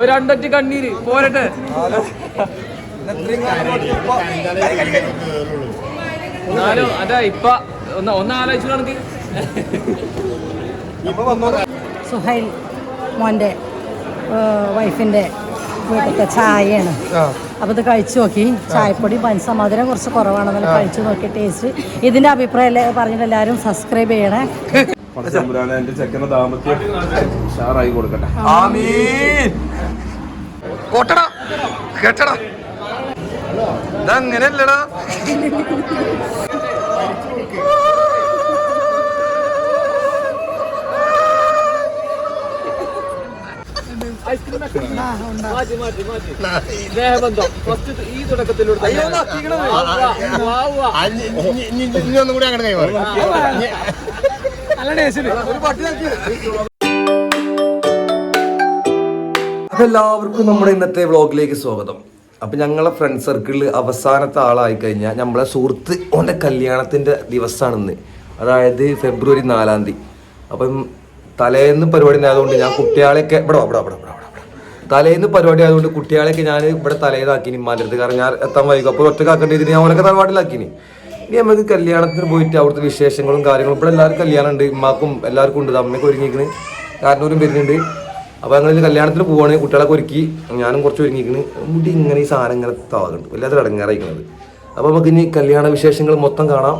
ഒരു രണ്ടൊറ്റ കണ്ണീര്. പോരട്ടെ. എന്നാലും അതാ ഇപ്പൊ ഒന്ന് ഒന്ന് ആലോചിച്ചു കണക്ക് സുഹൈൽ മോന്റെ വൈഫിന്റെ വീട്ടിലത്തെ ചായയാണ്. അപ്പോൾ ഇത് കഴിച്ചു നോക്കി. ചായപ്പൊടി പഞ്ചസ മധുരം കുറച്ച് കുറവാണെന്നല്ല കഴിച്ചു നോക്കി ടേസ്റ്റ്. ഇതിന്റെ അഭിപ്രായം പറഞ്ഞിട്ട് എല്ലാവരും സബ്സ്ക്രൈബ് ചെയ്യണേ. പടച്ചമ്പുരാനെ എന്റെ ചെക്കന് ദാമ്പത്യം ഉഷാറായി കൊടുക്കട്ടെ. ആമീൻ. കോട്ടടാ കേട്ടടാ. ഇതങ്ങനെയല്ലടാ. വാ. ഇനിയൊന്നും കൂടി അങ്ങനെ കൈമാറി. എല്ലാവർക്കും നമ്മുടെ ഇന്നത്തെ വ്ളോഗിലേക്ക് സ്വാഗതം. അപ്പൊ ഞങ്ങളെ ഫ്രണ്ട് സർക്കിളിൽ അവസാനത്തെ ആളായി കഴിഞ്ഞാൽ നമ്മളെ സുഹൃത്ത് ഓന്റെ കല്യാണത്തിന്റെ ദിവസമാണെന്ന് അതായത് ഫെബ്രുവരി നാലാം തീയതി. അപ്പം തലേന്ന് പരിപാടി ആയതുകൊണ്ട് ഞാൻ കുട്ടികളെയൊക്കെ ഇവിടെ ഇവിടെ ഇവിടെ. തലേന്ന് പരിപാടി ആയതുകൊണ്ട് കുട്ടികളെയൊക്കെ ഞാൻ ഇവിടെ തലേന്നാക്കിനി മാറ്റരുത് കാരണം ഞാൻ എത്താൻ വൈകും. അപ്പോൾ ഒറ്റക്കാക്കേണ്ടി ഇതിന് ഞാൻ ഓരൊക്കെ തറവാട്ടിലാക്കിനി. ഇനി നമുക്ക് കല്യാണത്തിന് പോയിട്ട് അവിടുത്തെ വിശേഷങ്ങളും കാര്യങ്ങളും. ഇവിടെ എല്ലാവർക്കും കല്യാണം ഉണ്ട് ഇമ്മാക്കും എല്ലാവർക്കും ഉണ്ട്. അമ്മയ്ക്ക് ഒരുങ്ങിയിരിക്കണ്. കാരണവരും വരുന്നുണ്ട്. അപ്പോൾ ഞങ്ങൾ കല്യാണത്തിന് പോവാണ്. കുട്ടികളൊക്കെ ഒരുക്കി. ഞാനും കുറച്ച് ഒരുങ്ങിയിരിക്കണ്. മുടി ഇങ്ങനെ ഈ സാധനം ഇങ്ങനെ താകുന്നുണ്ട് വല്ലാത്ത അടങ്ങാറായിരിക്കണത് അപ്പോൾ നമുക്ക് ഇനി കല്യാണ വിശേഷങ്ങൾ മൊത്തം കാണാം.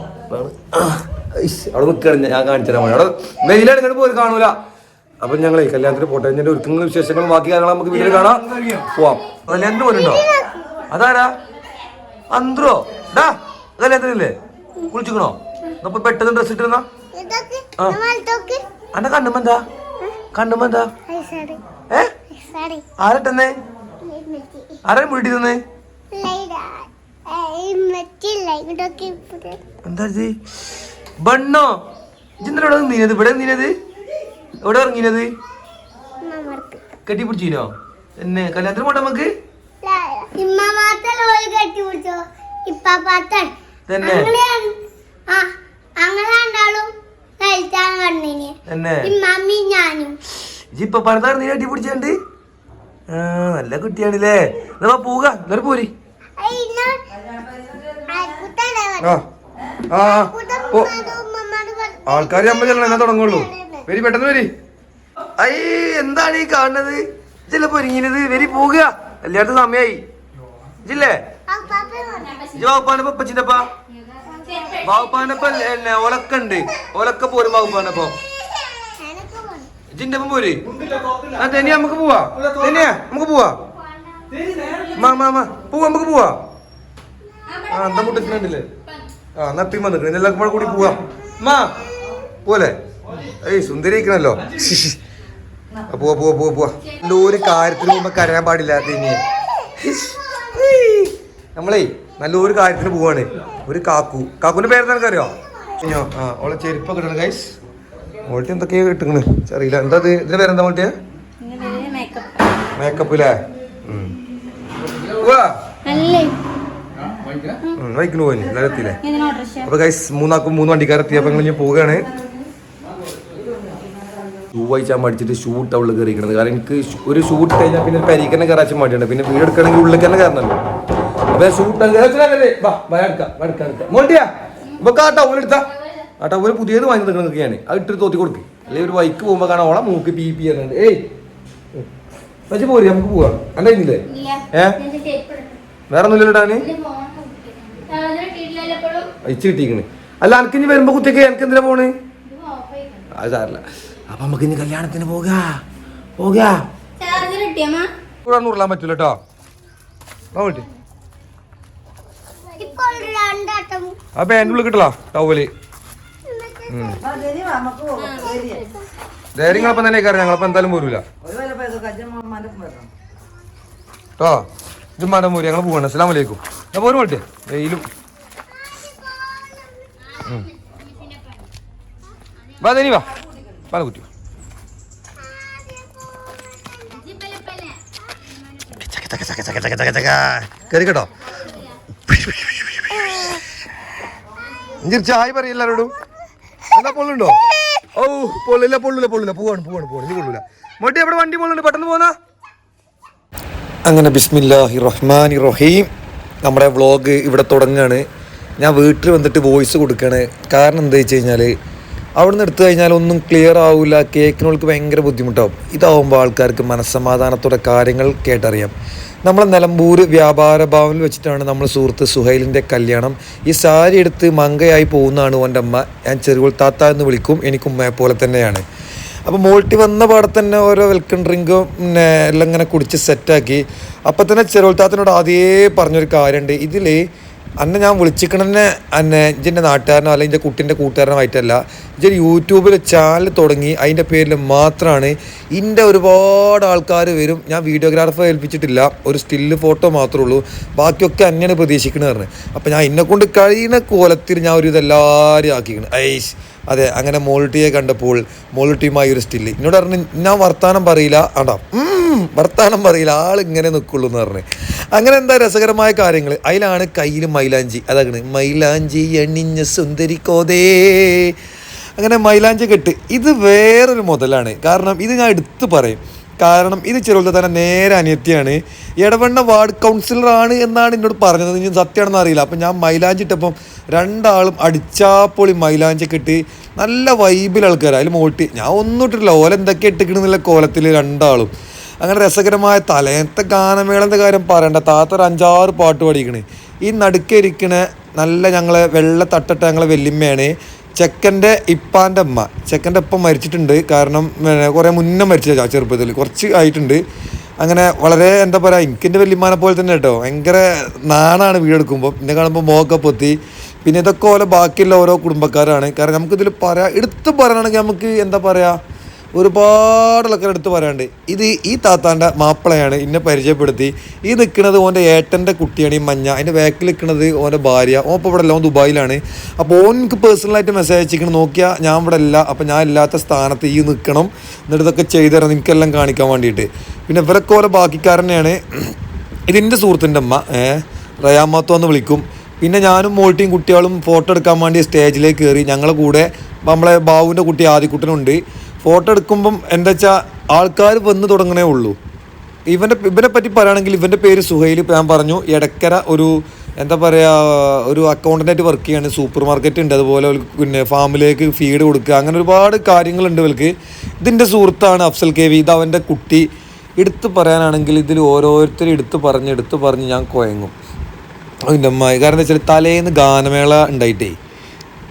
അവിടെ നിൽക്കുകയാണ് ഞാൻ കാണിച്ചു അവിടെ അവിടെ വെയിലെടുക്കണ പോയി കാണൂല. അപ്പൊ ഞങ്ങളെ കല്യാണത്തിന് പോട്ടെ. എന്റെ ഒരുക്കങ്ങളും വിശേഷങ്ങളും ബാക്കി കാര്യങ്ങൾ നമുക്ക് വീട്ടിൽ കാണാം. പോവാം. കല്യാണത്തിന് പോലുണ്ടോ അതാരാ? അന്ത്രോ. ഡാ. കല്യാണത്തിനല്ലേ കുളിച്ചിക്കണോ? അപ്പൊ പെട്ടെന്ന് ഡ്രസ് ഇട്ടിരുന്ന. ഇതൊക്കെ ആ. എന്താ? അന്റെ കണ്ണുമെന്താ സോറി. ഏ? ആരട്ടെന്നേ? ആരാ വീട്ടിൽ തന്നെ എന്താ ബണ്ണോ? ഇതെന്താ ഇവിടെ നീനത് ഇവിടെ നീനത് എവിടെ ഇറങ്ങിയത് കെട്ടി പിടിച്ചോ എന്നെ കല്യാണത്തിന് പോട്ടെ നമുക്ക് ഇമ്മ മാത്രം കെട്ടിപ്പിടിച്ചോ? ഇപ്പ തന്നെ. ഇപ്പൊ പണിതാറ് നീ കെട്ടിപ്പിടിച്ചുണ്ട് ആ നല്ല കുട്ടിയാണല്ലേ. എന്നാ പോവുക. എന്നൊരു പോരി. ആ ആ ആൾക്കാർ നമ്മൾ ചെല്ലണം എന്നാ തുടങ്ങുള്ളൂ. വരി പെട്ടെന്ന് വരി. ഐ എന്താണ് ഈ കാണുന്നത്? ചിലപ്പോ പൊരിങ്ങിനത് വരി പോവുക. കല്യാണത്തിന് സമയായി. ഇജില്ലേ വകുപ്പാന്റെ പപ്പച്ചിന്റെ വകുപ്പാനപ്പ എന്നെ ഒലക്ക പോരും വകുപ്പാനപ്പം ഇജ്ജിന്റെ ഒപ്പം പോര്. ആ നമുക്ക് പോവാ. തെനിയാ നമുക്ക് പോവാ. മാ പോവാ നമുക്ക് പോവാ. ആ എന്താ മുട്ടിച്ചിട്ടുണ്ടല്ലേ ആ നത്തി വന്നിട്ട് എല്ലാവർക്കും കൂടെ പോവാം. മാ പോലെ ഏയ് സുന്ദരിക്കണല്ലോ പോവാ പോവാ പോവാ പോവാ. ഒരു കാര്യത്തിന് പോകുമ്പോ കരയാൻ പാടില്ല ഇനി നമ്മളേ നല്ലൊരു കാര്യത്തിന് പോവാണ്. ഒരു കാക്കു. കാക്കുന്റെ പേര് തന്നെ അറിയോ ഇഞ്ഞോ ആ ഓളെ ചെരുപ്പൊക്കെ ഇടണം ഗൈസ് മോൾട്ടി എന്തൊക്കെയാ കിട്ടുന്നത് അറിയില്ല. എന്താ ഇത്? ഇതിന്റെ പേരെന്താ മോൾട്ടിയാ മേക്കപ്പ് അല്ലേ? വൈകിന് പോയി എല്ലാവരും എത്തിയില്ലേ? അപ്പൊ ഗൈസ് മൂന്നാക്കും മൂന്ന് വണ്ടിക്കാരെത്തി. അപ്പൊ നിങ്ങൾ പോവുകയാണ്. ഷൂ വായിച്ചാൽ മടിച്ചിട്ട് ഷൂട്ട് അവൾ കയറിയിരിക്കണത്. കാരണം എനിക്ക് ഒരു ഷൂട്ട് കഴിഞ്ഞാൽ പിന്നെ പരിക്കന്നെ കയറാച്ചാൽ മടിയുണ്ട്. പിന്നെ വീട് എടുക്കണമെങ്കിൽ ഉള്ളിൽ തന്നെ കയറണല്ലോ ഒരു ആ ടൗൽ എടുത്താ. ആ പുതിയത് വാങ്ങി നിൽക്കണൊക്കെയാണ് അത് ഇട്ടിട്ട് തോത്തി കൊടുക്കും. അല്ലെങ്കിൽ ഒരു ബൈക്ക് പോകുമ്പോൾ കാണാൻ ഓളെ മൂക്ക് പി പി ചെയ്യുന്നുണ്ട് ഏയ്. പക്ഷെ പോരി നമുക്ക് പോവാം. അല്ലേ ഏ? വേറെ ഒന്നുമില്ല ഇടാന്? അയച്ചു കിട്ടിക്കണ് അല്ല അനക്ക് ഇനി വരുമ്പോ കുത്തിക്ക് എനിക്ക് എന്തിനാ പോണ്? അത് സാറില്ല അപ്പൊ നമുക്ക് ഇനി കല്യാണത്തിന് പോക. പോകാ. ഉരുളാൻ പറ്റൂല കേട്ടോ പോട്ടെ എന്റെ ഉള്ളിൽ കിട്ടലാ ടവൽ ധൈര്യങ്ങളപ്പം തന്നെ കയറി ഞങ്ങളപ്പം എന്തായാലും പോരൂല. കേട്ടോ ജുമ്മാന്റെ മൂരി ഞങ്ങൾ പോവാണ്. അസ്സലാം വലൈക്കും ഞാൻ പോരും പോട്ടെ? വെയിലും. വാ തനി വാ. പാല കുറ്റി കേട്ടോ ഇഞ്ചി ഹായ് പറയും എല്ലാവരോടും പൊള്ളുണ്ടോ? ഓ പൊള്ളില്ല പൊള്ളില്ല പൊള്ളില്ല. പോവാണ് പോവാണ് പോവാണ്. ഇനി പൊള്ളൂല മോട്ടി എവിടെ വണ്ടി പൊള്ളുണ്ട്? പെട്ടെന്ന് പോന്നാ? അങ്ങനെ ബിസ്മില്ലാഹി റഹ്മാൻ റഹീം നമ്മുടെ വ്ളോഗ് ഇവിടെ തുടങ്ങുകയാണ് ഞാൻ വീട്ടിൽ വന്നിട്ട് വോയിസ് കൊടുക്കുകയാണ് കാരണം എന്താ വെച്ച് കഴിഞ്ഞാൽ അവിടെ നിന്ന് എടുത്തു കഴിഞ്ഞാൽ ഒന്നും ക്ലിയർ ആവില്ല കേൾക്കുന്നവർക്ക് ഭയങ്കര ബുദ്ധിമുട്ടാവും. ഇതാവുമ്പോൾ ആൾക്കാർക്ക് മനസ്സമാധാനത്തോടെ കാര്യങ്ങൾ കേട്ടറിയാം. നമ്മളെ നിലമ്പൂർ വ്യാപാര ഭവനിൽ വെച്ചിട്ടാണ് നമ്മൾ സുഹൃത്ത് സുഹൈലിന്റെ കല്യാണം. ഈ സാരി എടുത്ത് മങ്കയായി പോകുന്നതാണ് ഓന്റെ അമ്മ. ഞാൻ ചെറുകോൾ താത്ത എന്ന് വിളിക്കും. എനിക്ക് ഉമ്മയെ പോലെ തന്നെയാണ്. അപ്പോൾ മോൾട്ടി വന്ന പാടെ തന്നെ ഓരോ വെൽക്കം ഡ്രിങ്കും പിന്നെ എല്ലാം ഇങ്ങനെ കുടിച്ച് സെറ്റാക്കി അപ്പോൾ തന്നെ ചെറുത്താത്തിനോട് ആദ്യമേ പറഞ്ഞൊരു കാര്യമുണ്ട് ഇതിൽ അന്നെ ഞാൻ വിളിച്ചിക്കണെന്നെ അന്നെ ഇജിന്റെ നാട്ടുകാരനോ അല്ലെങ്കിൽ എന്റെ കുട്ടീന്റെ കൂട്ടുകാരനോ ആയിട്ടല്ല. ഇജ് യൂട്യൂബിൽ ചാനൽ തുടങ്ങി അതിന്റെ പേരിൽ മാത്രമാണ് ഇന്റെ ഒരുപാട് ആൾക്കാർ വരും. ഞാൻ വീഡിയോഗ്രാഫർ ഏൽപ്പിച്ചിട്ടില്ല. ഒരു സ്റ്റില്ല് ഫോട്ടോ മാത്രമേ ഉള്ളൂ. ബാക്കിയൊക്കെ അന്നെയാണ് പ്രതീക്ഷിക്കണത് പറഞ്ഞു. അപ്പോൾ ഞാൻ എന്നെക്കൊണ്ട് കഴിയുന്ന കോലത്തിൽ ഞാൻ ഒരു ഇതെല്ലാവരും ആക്കിക്കണം. ഐഷ് അതെ അങ്ങനെ മോളിട്ടിയെ കണ്ടപ്പോൾ മോളിട്ടിയുമായി ഒരു സ്റ്റില്ല് എന്നോട് പറഞ്ഞു ഞാൻ വർത്താനം പറയില്ല. ആണ്ടാ വർത്താനം പറയില്ല. ആൾ ഇങ്ങനെ നിൽക്കുള്ളൂ എന്ന് പറഞ്ഞു. അങ്ങനെ എന്താ രസകരമായ കാര്യങ്ങൾ? അതിലാണ് കയ്യിൽ മൈലാഞ്ചി. അതാണ് മൈലാഞ്ചി എണ്ണിഞ്ഞ സുന്ദരി കോതേ. അങ്ങനെ മൈലാഞ്ചി കെട്ട് ഇത് വേറൊരു മുതലാണ്. കാരണം ഇത് ഞാൻ എടുത്തു പറയും. കാരണം ഇത് ചെറുപ്പത്തിൽ തന്നെ നേരെ അനിയത്തിയാണ്. ഇടവണ്ണ വാർഡ് കൗൺസിലറാണ് എന്നാണ് എന്നോട് പറഞ്ഞത്. ഇനി സത്യമാണെന്ന് അറിയില്ല. അപ്പം ഞാൻ മൈലാഞ്ചി ഇട്ടപ്പം രണ്ടാളും അടിച്ചാപ്പൊളി മൈലാഞ്ചി കിട്ടി നല്ല വൈബിൽ ആൾക്കാർ അതിൽ മോട്ടി. ഞാൻ ഒന്നും ഇട്ടിട്ടില്ല. ഓല എന്തൊക്കെ ഇട്ടിക്കണമെന്നുള്ള കോലത്തിൽ രണ്ടാളും. അങ്ങനെ രസകരമായ തലേത്തെ ഗാനമേളന്റെ കാര്യം പറയണ്ട. താത്ത അഞ്ചാറ് പാട്ട് പാടിക്കണേ ഈ നടുക്കെ ഇരിക്കണ നല്ല ഞങ്ങളെ വെള്ള തട്ടട്ട ഞങ്ങളെ വെല്ലിമ്മയാണ് ചെക്കന്റെ ഇപ്പാന്റെ അമ്മ. ചെക്കന്റെ ഇപ്പം മരിച്ചിട്ടുണ്ട്. കാരണം പിന്നെ കുറേ മുന്നേ മരിച്ച ചെറുപ്പത്തിൽ കുറച്ച് ആയിട്ടുണ്ട്. അങ്ങനെ വളരെ എന്താ പറയുക എനിക്കെന്റെ വല്യമാനെ പോലെ തന്നെ കേട്ടോ. ഭയങ്കര നാണാണ് വീടെടുക്കുമ്പോൾ പിന്നെ കാണുമ്പോൾ മോക്കെ പൊത്തി. പിന്നെ ഇതൊക്കെ ഓരോ ബാക്കിയുള്ള ഓരോ കുടുംബക്കാരാണ്. കാരണം നമുക്കിതിൽ പറയാം എടുത്ത് പറയണമെങ്കിൽ നമുക്ക് എന്താ പറയുക ഒരുപാട് ആൾക്കാർ എടുത്ത് പറയാണ്ട് ഇത് ഈ താത്താന്റെ മാപ്പിളയാണ് എന്നെ പരിചയപ്പെടുത്തി. ഈ നിൽക്കുന്നത് ഓന്റെ ഏട്ടന്റെ കുട്ടിയാണ് ഈ മഞ്ഞ. അതിന്റെ ബാക്കിൽ നിൽക്കുന്നത് ഓന്റെ ഭാര്യ. ഓൻ ഇപ്പോൾ ഇവിടെ എല്ലാം ദുബായിലാണ്. അപ്പോൾ ഓൻക്ക് പേഴ്സണലായിട്ട് മെസ്സേജ് അയച്ചിരിക്കണം നോക്കിയാൽ ഞാൻ ഇവിടെ ഇല്ല. അപ്പോൾ ഞാൻ ഇല്ലാത്ത സ്ഥാനത്ത് ഈ നിൽക്കണം എന്നിട്ട് ഇതൊക്കെ ചെയ്തു തരാം നിനക്കെല്ലാം കാണിക്കാൻ വേണ്ടിയിട്ട്. പിന്നെ ഇവരൊക്കെ ഓരോ ബാക്കിക്കാരനെയാണ്. ഇതിന്റെ സുഹൃത്തിന്റെ അമ്മ റയാമാത്തോ എന്ന് വിളിക്കും. പിന്നെ ഞാനും മോൾട്ടിയും കുട്ടികളും ഫോട്ടോ എടുക്കാൻ വേണ്ടി സ്റ്റേജിലേക്ക് കയറി ഞങ്ങളുടെ കൂടെ നമ്മളെ ബാബുവിന്റെ കുട്ടി ആദിക്കുട്ടനുണ്ട്. ഫോട്ടോ എടുക്കുമ്പം എന്താ വെച്ചാൽ ആൾക്കാർ വന്ന് തുടങ്ങണേ ഉള്ളൂ. ഇവന്റെ ഇവനെ പറ്റി പറയുകയാണെങ്കിൽ ഇവന്റെ പേര് സുഹൈൽ ഞാൻ പറഞ്ഞു. എടക്കര ഒരു എന്താ പറയുക ഒരു അക്കൗണ്ടന്റായിട്ട് വർക്ക് ചെയ്യാണ്. സൂപ്പർ മാർക്കറ്റ് ഉണ്ട്. അതുപോലെ പിന്നെ ഫാമിലേക്ക് ഫീഡ് കൊടുക്കുക. അങ്ങനെ ഒരുപാട് കാര്യങ്ങളുണ്ട് ഇവർക്ക് ഇതിന്റെ സുഹൃത്താണ് അഫ്സൽ കെ വി. ഇത് അവന്റെ കുട്ടി. എടുത്ത് പറയാനാണെങ്കിൽ ഇതിൽ ഓരോരുത്തരും എടുത്ത് പറഞ്ഞ് എടുത്ത് പറഞ്ഞ് ഞാൻ കുഴങ്ങും അതിന്റെ അമ്മായി. കാരണം എന്താ വെച്ചാൽ തലേന്ന് ഗാനമേള ഉണ്ടായിട്ടേ.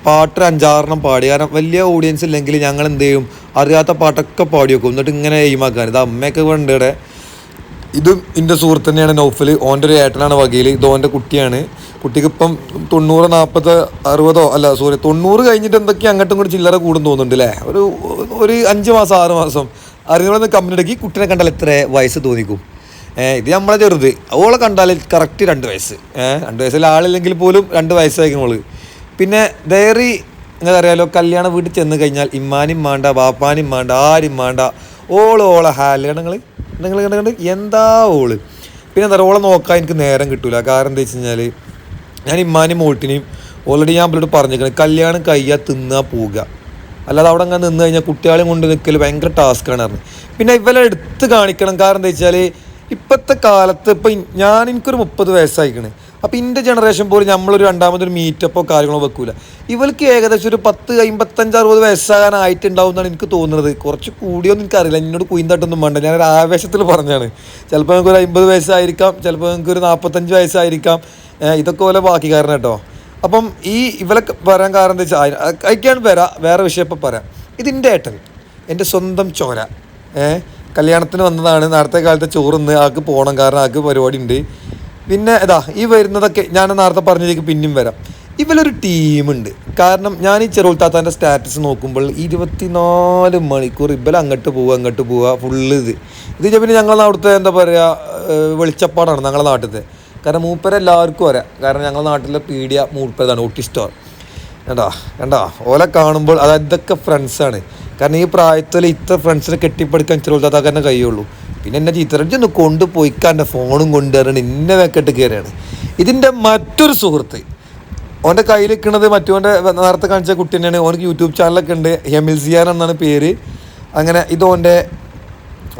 പാട്ട് അഞ്ചാറെണ്ണം പാടി. കാരണം വലിയ ഓഡിയൻസ് ഇല്ലെങ്കിൽ ഞങ്ങൾ എന്ത് ചെയ്യും? അറിയാത്ത പാട്ടൊക്കെ പാടി വെക്കും. എന്നിട്ട് ഇങ്ങനെ എയിമാക്കാൻ ഇത് അമ്മയൊക്കെ ഉണ്ട് ഇവിടെ. ഇതും എന്റെ സുഹൃത്ത് തന്നെയാണ് നൗഫൽ ഓന്റെ ഒരു ഏട്ടനാണ് വകയിൽ ഇത് ഓന്റെ കുട്ടിയാണ്. കുട്ടിക്ക് ഇപ്പം തൊണ്ണൂറ് നാൽപ്പത് അറുപതോ അല്ല സോറി തൊണ്ണൂറ് കഴിഞ്ഞിട്ട് എന്തൊക്കെ അങ്ങോട്ടും കൂടി ചില്ലറ കൂടും തോന്നുന്നുണ്ട് അല്ലേ ഒരു ഒരു അഞ്ച് മാസം ആറ് മാസം. അറിയുന്ന കമ്പനിടക്കി കുട്ടീനെ കണ്ടാൽ എത്ര വയസ്സ് തോന്നിക്കും? ഇത് നമ്മളെ ചെറുത്. അവളെ കണ്ടാൽ കറക്റ്റ് രണ്ട് വയസ്സ്. രണ്ട് വയസ്സിൽ ആളില്ലെങ്കിൽ പോലും രണ്ട് വയസ്സായിരിക്കും ഓൾ. പിന്നെ ഡയറി അറിയാലോ കല്യാണ വീട്ടിൽ ചെന്ന് കഴിഞ്ഞാൽ ഇമ്മാനും മാണ്ട ബാപ്പാനും മാണ്ട ആരും മാണ്ട ഓൾ ഓളെ ഹാൽ നിങ്ങൾ നിങ്ങൾ കണ്ട് എന്താ ഓൾ? പിന്നെ എന്താ ഓളെ നോക്കാൻ എനിക്ക് നേരം കിട്ടൂല. കാരണം എന്താ വെച്ച് കഴിഞ്ഞാൽ ഞാൻ ഇമ്മാനും മോട്ടിനെയും ഓൾറെഡി ഞാൻ അവരോട് പറഞ്ഞേക്കണം കല്യാണം കഴിയാ തിന്നാ പോവുക. അല്ലാതെ അവിടെ അങ്ങനെ നിന്ന് കഴിഞ്ഞാൽ കുട്ടികളെയും കൊണ്ട് നിൽക്കൽ ഭയങ്കര ടാസ്ക്കാണ് പറഞ്ഞു. പിന്നെ ഇവരെ എടുത്ത് കാണിക്കണം. കാരണം എന്താ വെച്ചാൽ ഇപ്പോഴത്തെ കാലത്ത് ഇപ്പം ഞാൻ എനിക്കൊരു മുപ്പത് വയസ്സായിക്കണ്. അപ്പോൾ ഇന്റെ ജനറേഷൻ പോലും നമ്മളൊരു രണ്ടാമതൊരു മീറ്റപ്പോ കാര്യങ്ങളോ വെക്കൂല. ഇവർക്ക് ഏകദേശം ഒരു പത്ത് അമ്പത്തഞ്ച് അറുപത് വയസ്സാകാനായിട്ടുണ്ടാവും എന്നാണ് എനിക്ക് തോന്നുന്നത്. കുറച്ച് കൂടിയൊന്നും എനിക്കറിയില്ല. എന്നോട് കുയിന്തട്ടൊന്നും വേണ്ട. ഞാനൊരു ആവേശത്തിൽ പറഞ്ഞാണ്. ചിലപ്പോൾ നിങ്ങൾക്ക് ഒരു അമ്പത് വയസ്സായിരിക്കാം. ചിലപ്പോൾ നിങ്ങൾക്ക് ഒരു നാൽപ്പത്തഞ്ച് വയസ്സായിരിക്കാം. ഇതൊക്കെ പോലെ ബാക്കി കാരണം കേട്ടോ അപ്പം ഈ ഇവരൊക്കെ വരാൻ കാരണം എന്താ വെച്ചാൽ അയക്കാണ് വരാം. വേറെ വിഷയം ഇപ്പം പറയാം. ഇതിന്റെ ഏട്ടൻ എന്റെ സ്വന്തം ചോര. ഏഹ് കല്യാണത്തിന് വന്നതാണ്. നേരത്തെ കാലത്തെ ചോറുന്ന് ആൾക്ക് പോകണം കാരണം ആൾക്ക് പരിപാടി ഉണ്ട് പിന്നെ ഇതാ ഈ വരുന്നതൊക്കെ ഞാൻ നേരത്തെ പറഞ്ഞതിലേക്ക് പിന്നെയും വരാം. ഇവലൊരു ടീമുണ്ട്. കാരണം ഞാൻ ഈ ചെറുത്താത്താന്റെ സ്റ്റാറ്റസ് നോക്കുമ്പോൾ ഇരുപത്തിനാല് മണിക്കൂർ ഇവൽ അങ്ങോട്ട് പോവുക അങ്ങോട്ട് പോവുക ഫുള്ള് ഇത്. ഇത് പിന്നെ ഞങ്ങളെ അവിടുത്തെ എന്താ പറയുക വെളിച്ചപ്പാടാണ് ഞങ്ങളെ നാട്ടിലത്തെ കാരണം മൂപ്പരെല്ലാവർക്കും വരാം കാരണം ഞങ്ങളുടെ നാട്ടിലെ പീഡിയ മൂപ്പരതാണ് ഓട്ടിസ്റ്റോർ. കണ്ടാ കണ്ടാ ഓലെ കാണുമ്പോൾ അതായത് ഇതൊക്കെ ഫ്രണ്ട്സാണ് കാരണം ഈ പ്രായത്തിൽ ഇത്ര ഫ്രണ്ട്സിനെ കെട്ടിപ്പടുക്കാൻ തന്നെ കഴിയുള്ളൂ. പിന്നെ എന്നെ ഒന്ന് കൊണ്ടുപോയിക്കാന്റെ ഫോണും കൊണ്ടുവരണം ഇന്നെ വെക്കെട്ട് കയറിയാണ് ഇതിന്റെ മറ്റൊരു സുഹൃത്ത് ഓന്റെ കയ്യിൽ നിൽക്കുന്നത് മറ്റോന്റെ നേരത്തെ കാണിച്ച കുട്ടി തന്നെയാണ്. ഓനക്ക് യൂട്യൂബ് ചാനലൊക്കെ ഉണ്ട് ഹെമിൽ സിയാൻ എന്നാണ് പേര്. അങ്ങനെ ഇത് ഓന്റെ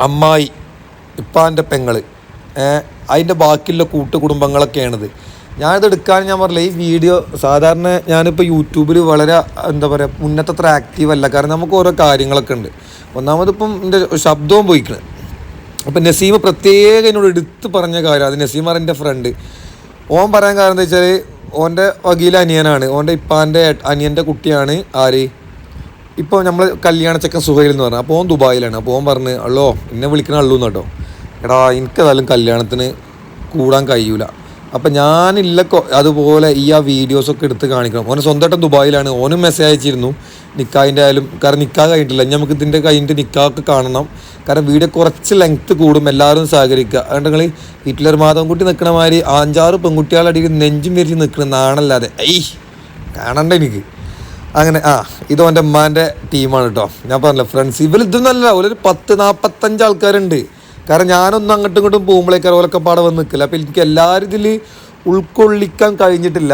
അമ്മായി ഇപ്പാന്റെ പെങ്ങൾ അതിന്റെ ബാക്കിയുള്ള കൂട്ടുകുടുംബങ്ങളൊക്കെയാണിത്. ഞാനിത് എടുക്കാൻ ഞാൻ പറഞ്ഞില്ല ഈ വീഡിയോ സാധാരണ ഞാനിപ്പോൾ യൂട്യൂബിൽ വളരെ എന്താ പറയുക മുന്നത്തത്ര ആക്റ്റീവ് അല്ല. കാരണം നമുക്ക് ഓരോ കാര്യങ്ങളൊക്കെ ഉണ്ട്. ഒന്നാമതിപ്പം എന്റെ ശബ്ദവും പോയിക്കണ്. അപ്പം നസീമ പ്രത്യേകം എന്നോട് എടുത്ത് പറഞ്ഞ കാര്യം അത് നസീം എന്റെ ഫ്രണ്ട് ഓൻ പറയാൻ കാരണം എന്താ വെച്ചാൽ ഓന്റെ വകീല അനിയനാണ്. ഓന്റെ ഇപ്പാന്റെ അനിയന്റെ കുട്ടിയാണ് ആര്? ഇപ്പോൾ നമ്മൾ കല്യാണ ചെക്കൻ സുഹൈൽ എന്ന് പറഞ്ഞു. അപ്പോൾ ഓൻ ദുബായിലാണ്. അപ്പോൾ ഓൻ പറഞ്ഞ് അള്ളോ എന്നെ വിളിക്കണ അള്ളൂ കേട്ടോ. എടാ എനിക്കതായാലും കല്യാണത്തിന് കൂടാൻ കഴിയൂല. അപ്പം ഞാനില്ല കൊ- അതുപോലെ ഈ ആ വീഡിയോസൊക്കെ എടുത്ത് കാണിക്കണം. ഓനെ സ്വന്തമായിട്ട് ദുബായിലാണ്. ഓനും മെസ്സേജ് അയച്ചിരുന്നു. നിക്കായിന്റെ ആയാലും കാരണം നിക്കാ കഴിഞ്ഞിട്ടില്ല. നമുക്ക് ഇതിന്റെ കഴിഞ്ഞിട്ട് നിക്കാക്ക് കാണണം. കാരണം വീഡിയോ കുറച്ച് ലെങ്ത്ത് കൂടും. എല്ലാവരും സഹകരിക്കുക. അതുകൊണ്ട് നിങ്ങൾ ഹിറ്റ്ലർ മാധവൻകുട്ടി നിൽക്കണ മാതിരി അഞ്ചാറ് പെൺകുട്ടികളുടെ അടിയിൽ നെഞ്ചും വിരിച്ച് നിൽക്കണ നാണല്ലാതെ. ഐ കാണണ്ട എനിക്ക്. അങ്ങനെ ആ ഇത് എന്റെ ഉമ്മാന്റെ ടീമാണ് കേട്ടോ ഞാൻ പറഞ്ഞില്ല ഫ്രണ്ട്സ് ഇവർ ഇതൊന്നല്ല ഒരു പത്ത് നാൽപ്പത്തഞ്ച് ആൾക്കാരുണ്ട്. കാരണം ഞാനൊന്നും അങ്ങോട്ടും ഇങ്ങോട്ടും പോകുമ്പോഴേക്കാർ ഓലൊക്കെ പാടെ വന്ന് നിൽക്കില്ല. അപ്പോൾ എനിക്ക് എല്ലാവരും ഇതിൽ ഉൾക്കൊള്ളിക്കാൻ കഴിഞ്ഞിട്ടില്ല.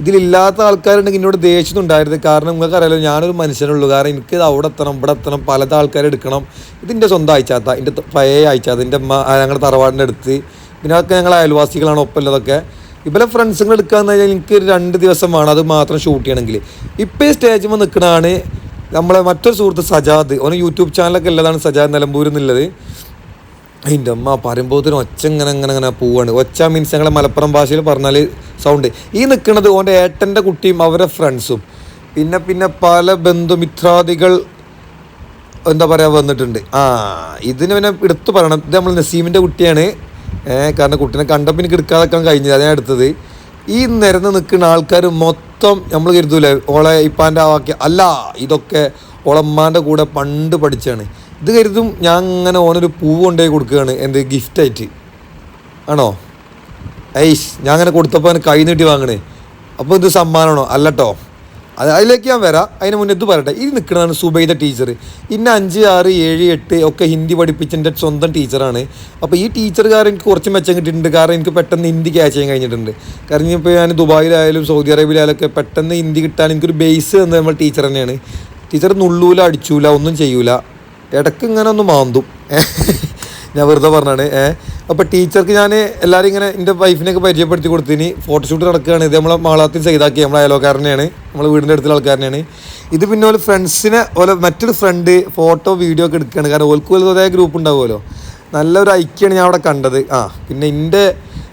ഇതിലില്ലാത്ത ആൾക്കാരുണ്ടെങ്കിൽ എന്നോട് ദേഷ്യം ഉണ്ടായിരുന്നു കാരണം നിങ്ങൾക്ക് അറിയാലോ ഞാനൊരു മനുഷ്യനുള്ളൂ. കാരണം എനിക്ക് അവിടെ എത്തണം ഇവിടെ എത്തണം പലത ആൾക്കാരെ എടുക്കണം. ഇതിന്റെ സ്വന്തം അയച്ചാത്ത എന്റെ പഴയ അയച്ചാത്ത എന്റെ അമ്മ ഞങ്ങളുടെ തറവാടിന്റെ അടുത്ത്. പിന്നെ അതൊക്കെ ഞങ്ങൾ അയൽവാസികളാണ് ഒപ്പമുള്ളതൊക്കെ ഇവരെ ഫ്രണ്ട്സുകൾ എടുക്കാന്ന് കഴിഞ്ഞാൽ എനിക്ക് രണ്ട് ദിവസം വേണം. അത് മാത്രം ഷൂട്ട് ചെയ്യണമെങ്കിൽ. ഇപ്പോൾ ഈ സ്റ്റേജിൽ നിൽക്കണതാണ് നമ്മളെ മറ്റൊരു സുഹൃത്ത് സജാദ്. ഓന് യൂട്യൂബ് ചാനലൊക്കെ ഉള്ളതാണ് സജാദ് നിലമ്പൂർ എന്നുള്ളത് അതിന്റെ അമ്മ പറയുമ്പോഴത്തേനും ഒച്ച ഇങ്ങനെ ഇങ്ങനെ ഇങ്ങനെ പോവാണ്. ഒച്ച മീൻസ് ഞങ്ങളെ മലപ്പുറം ഭാഷയിൽ പറഞ്ഞാൽ സൗണ്ട് ഈ നിൽക്കുന്നത് ഓന്റെ ഏട്ടന്റെ കുട്ടിയും അവരെ ഫ്രണ്ട്സും പിന്നെ പിന്നെ പല ബന്ധുമിത്രാദികൾ എന്താ പറയുക വന്നിട്ടുണ്ട്. ആ ഇതിന് പിന്നെ എടുത്തു പറയണം. ഇത് നമ്മൾ നസീമിന്റെ കുട്ടിയാണ്. കാരണം കുട്ടീനെ കണ്ടപ്പോൾ എനിക്ക് എടുക്കാതെക്കാൻ കഴിഞ്ഞത് അതാണ് എടുത്തത്. ഈ നിരന്ന് നിൽക്കുന്ന ആൾക്കാർ മൊത്തം നമ്മൾ കരുതൂലേ? ഓളെ ഇപ്പാന്റെ ആവാക്കി അല്ല ഇതൊക്കെ ഓളമ്മാന്റെ കൂടെ പണ്ട് പഠിച്ചാണ് ഇത് കരുതും ഞാൻ അങ്ങനെ ഓനൊരു പൂവ് കൊണ്ടുപോയി കൊടുക്കുകയാണ്. എന്ത് ഗിഫ്റ്റായിട്ട് ആണോ? ഐസ് ഞാൻ അങ്ങനെ കൊടുത്തപ്പോൾ അവന് കൈ നീട്ടി വാങ്ങണേ. അപ്പോൾ ഇത് സമ്മാനമാണോ? അല്ലട്ടോ. അത് അതിലേക്ക് ഞാൻ വരാം. അതിന് മുന്നേ ഇത് പറയട്ടെ. ഇത് നിൽക്കുന്നതാണ് സുബൈദ ടീച്ചർ ഇന്ന അഞ്ച് ആറ് ഏഴ് എട്ട് ഒക്കെ ഹിന്ദി പഠിപ്പിച്ചതിന്റെ സ്വന്തം ടീച്ചറാണ് അപ്പോൾ ഈ ടീച്ചർകാരൻ എനിക്ക് കുറച്ച് മെച്ചം കിട്ടിയിട്ടുണ്ട്. കാരണം എനിക്ക് പെട്ടെന്ന് ഹിന്ദി ക്യാച്ച് ചെയ്യാൻ കഴിഞ്ഞിട്ടുണ്ട്. കാരണം ഇപ്പോൾ ഞാൻ ദുബായിലായാലും സൗദി അറേബ്യയിലായാലൊക്കെ പെട്ടെന്ന് ഹിന്ദി കിട്ടാൻ എനിക്കൊരു ബേസ് തന്നെ നമ്മൾ ടീച്ചർ തന്നെയാണ്. ടീച്ചർ നുള്ളൂല അടിച്ചൂല ഒന്നും ചെയ്യൂല. ഇടയ്ക്ക് ഇങ്ങനെ ഒന്ന് മാന്തും ഞാൻ വെറുതെ പറഞ്ഞാണ് ഏഹ് അപ്പോൾ ടീച്ചർക്ക് ഞാൻ എല്ലാവരും ഇങ്ങനെ എന്റെ വൈഫിനെയൊക്കെ പരിചയപ്പെടുത്തി കൊടുത്തിന് ഫോട്ടോഷൂട്ട് നടക്കുകയാണ്. ഇത് നമ്മളെ മാളാത്തിൽ ചെയ്താക്കി നമ്മളെ അയലോക്കാരനെയാണ് നമ്മളെ വീടിന്റെ അടുത്തുള്ള ആൾക്കാരനെയാണ്. ഇത് പിന്നെ ഓലെ ഫ്രണ്ട്സിനെ ഓരോ മറ്റൊരു ഫ്രണ്ട് ഫോട്ടോ വീഡിയോ ഒക്കെ എടുക്കുകയാണ്. കാരണം ഓൽക്ക് വലുതായ ഗ്രൂപ്പ് ഉണ്ടാവുമല്ലോ. നല്ലൊരു ഐക്യമാണ് ഞാൻ അവിടെ കണ്ടത്. ആ പിന്നെ എന്റെ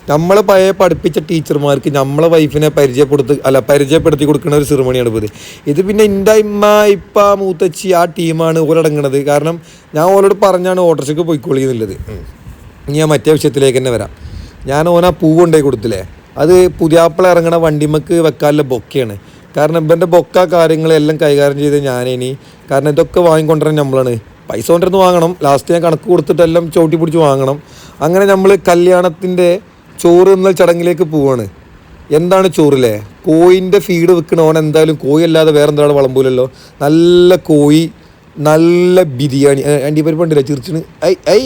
നമ്മളെ പഴയ പഠിപ്പിച്ച ടീച്ചർമാർക്ക് നമ്മളെ വൈഫിനെ പരിചയപ്പെടുത്തി അല്ല പരിചയപ്പെടുത്തി കൊടുക്കുന്ന ഒരു സെറിമണിയാണ് ഇത് ഇത് പിന്നെ എന്റെ ഇമ്മ ഇപ്പ മൂത്തച്ചി ആ ടീമാണ് ഓരടങ്ങണത് കാരണം ഞാൻ ഓരോട് പറഞ്ഞാണ് ഓട്ടോറിക്ഷയ്ക്ക് പോയിക്കൊള്ളിയെന്നുള്ളത് ഇനി ഞാൻ മറ്റേ വിഷയത്തിലേക്ക് തന്നെ വരാം. ഞാൻ ഓന പൂ കൊണ്ടുപോയി കൊടുത്തില്ലേ? അത് പുതിയാപ്പിള ഇറങ്ങണ വണ്ടിമക്ക് വെക്കാനുള്ള ബൊക്കയാണ്. കാരണം ഇവന്റെ ബൊക്ക കാര്യങ്ങളെല്ലാം കൈകാര്യം ചെയ്ത് ഞാനിനി. കാരണം ഇതൊക്കെ വാങ്ങിക്കൊണ്ടുവരാൻ നമ്മളാണ്. പൈസ കൊണ്ടിരുന്ന് വാങ്ങണം. ലാസ്റ്റ് ഞാൻ കണക്ക് കൊടുത്തിട്ടെല്ലാം ചവിട്ടി പിടിച്ച് വാങ്ങണം. അങ്ങനെ നമ്മൾ കല്യാണത്തിന്റെ ചോറ് എന്ന ചടങ്ങിലേക്ക് പോവാണ്. എന്താണ് ചോറില്ലേ കോയിന്റെ ഫീഡ് വെക്കണ ഓൻ എന്തായാലും കോഴി അല്ലാതെ വേറെ എന്താണ് വളമ്പൂലല്ലോ. നല്ല കോഴി നല്ല ബിരിയാണി. അണ്ടി പരിപ്പ് ഉണ്ടല്ലേ ചിരിച്ചിന് ഐ ഐ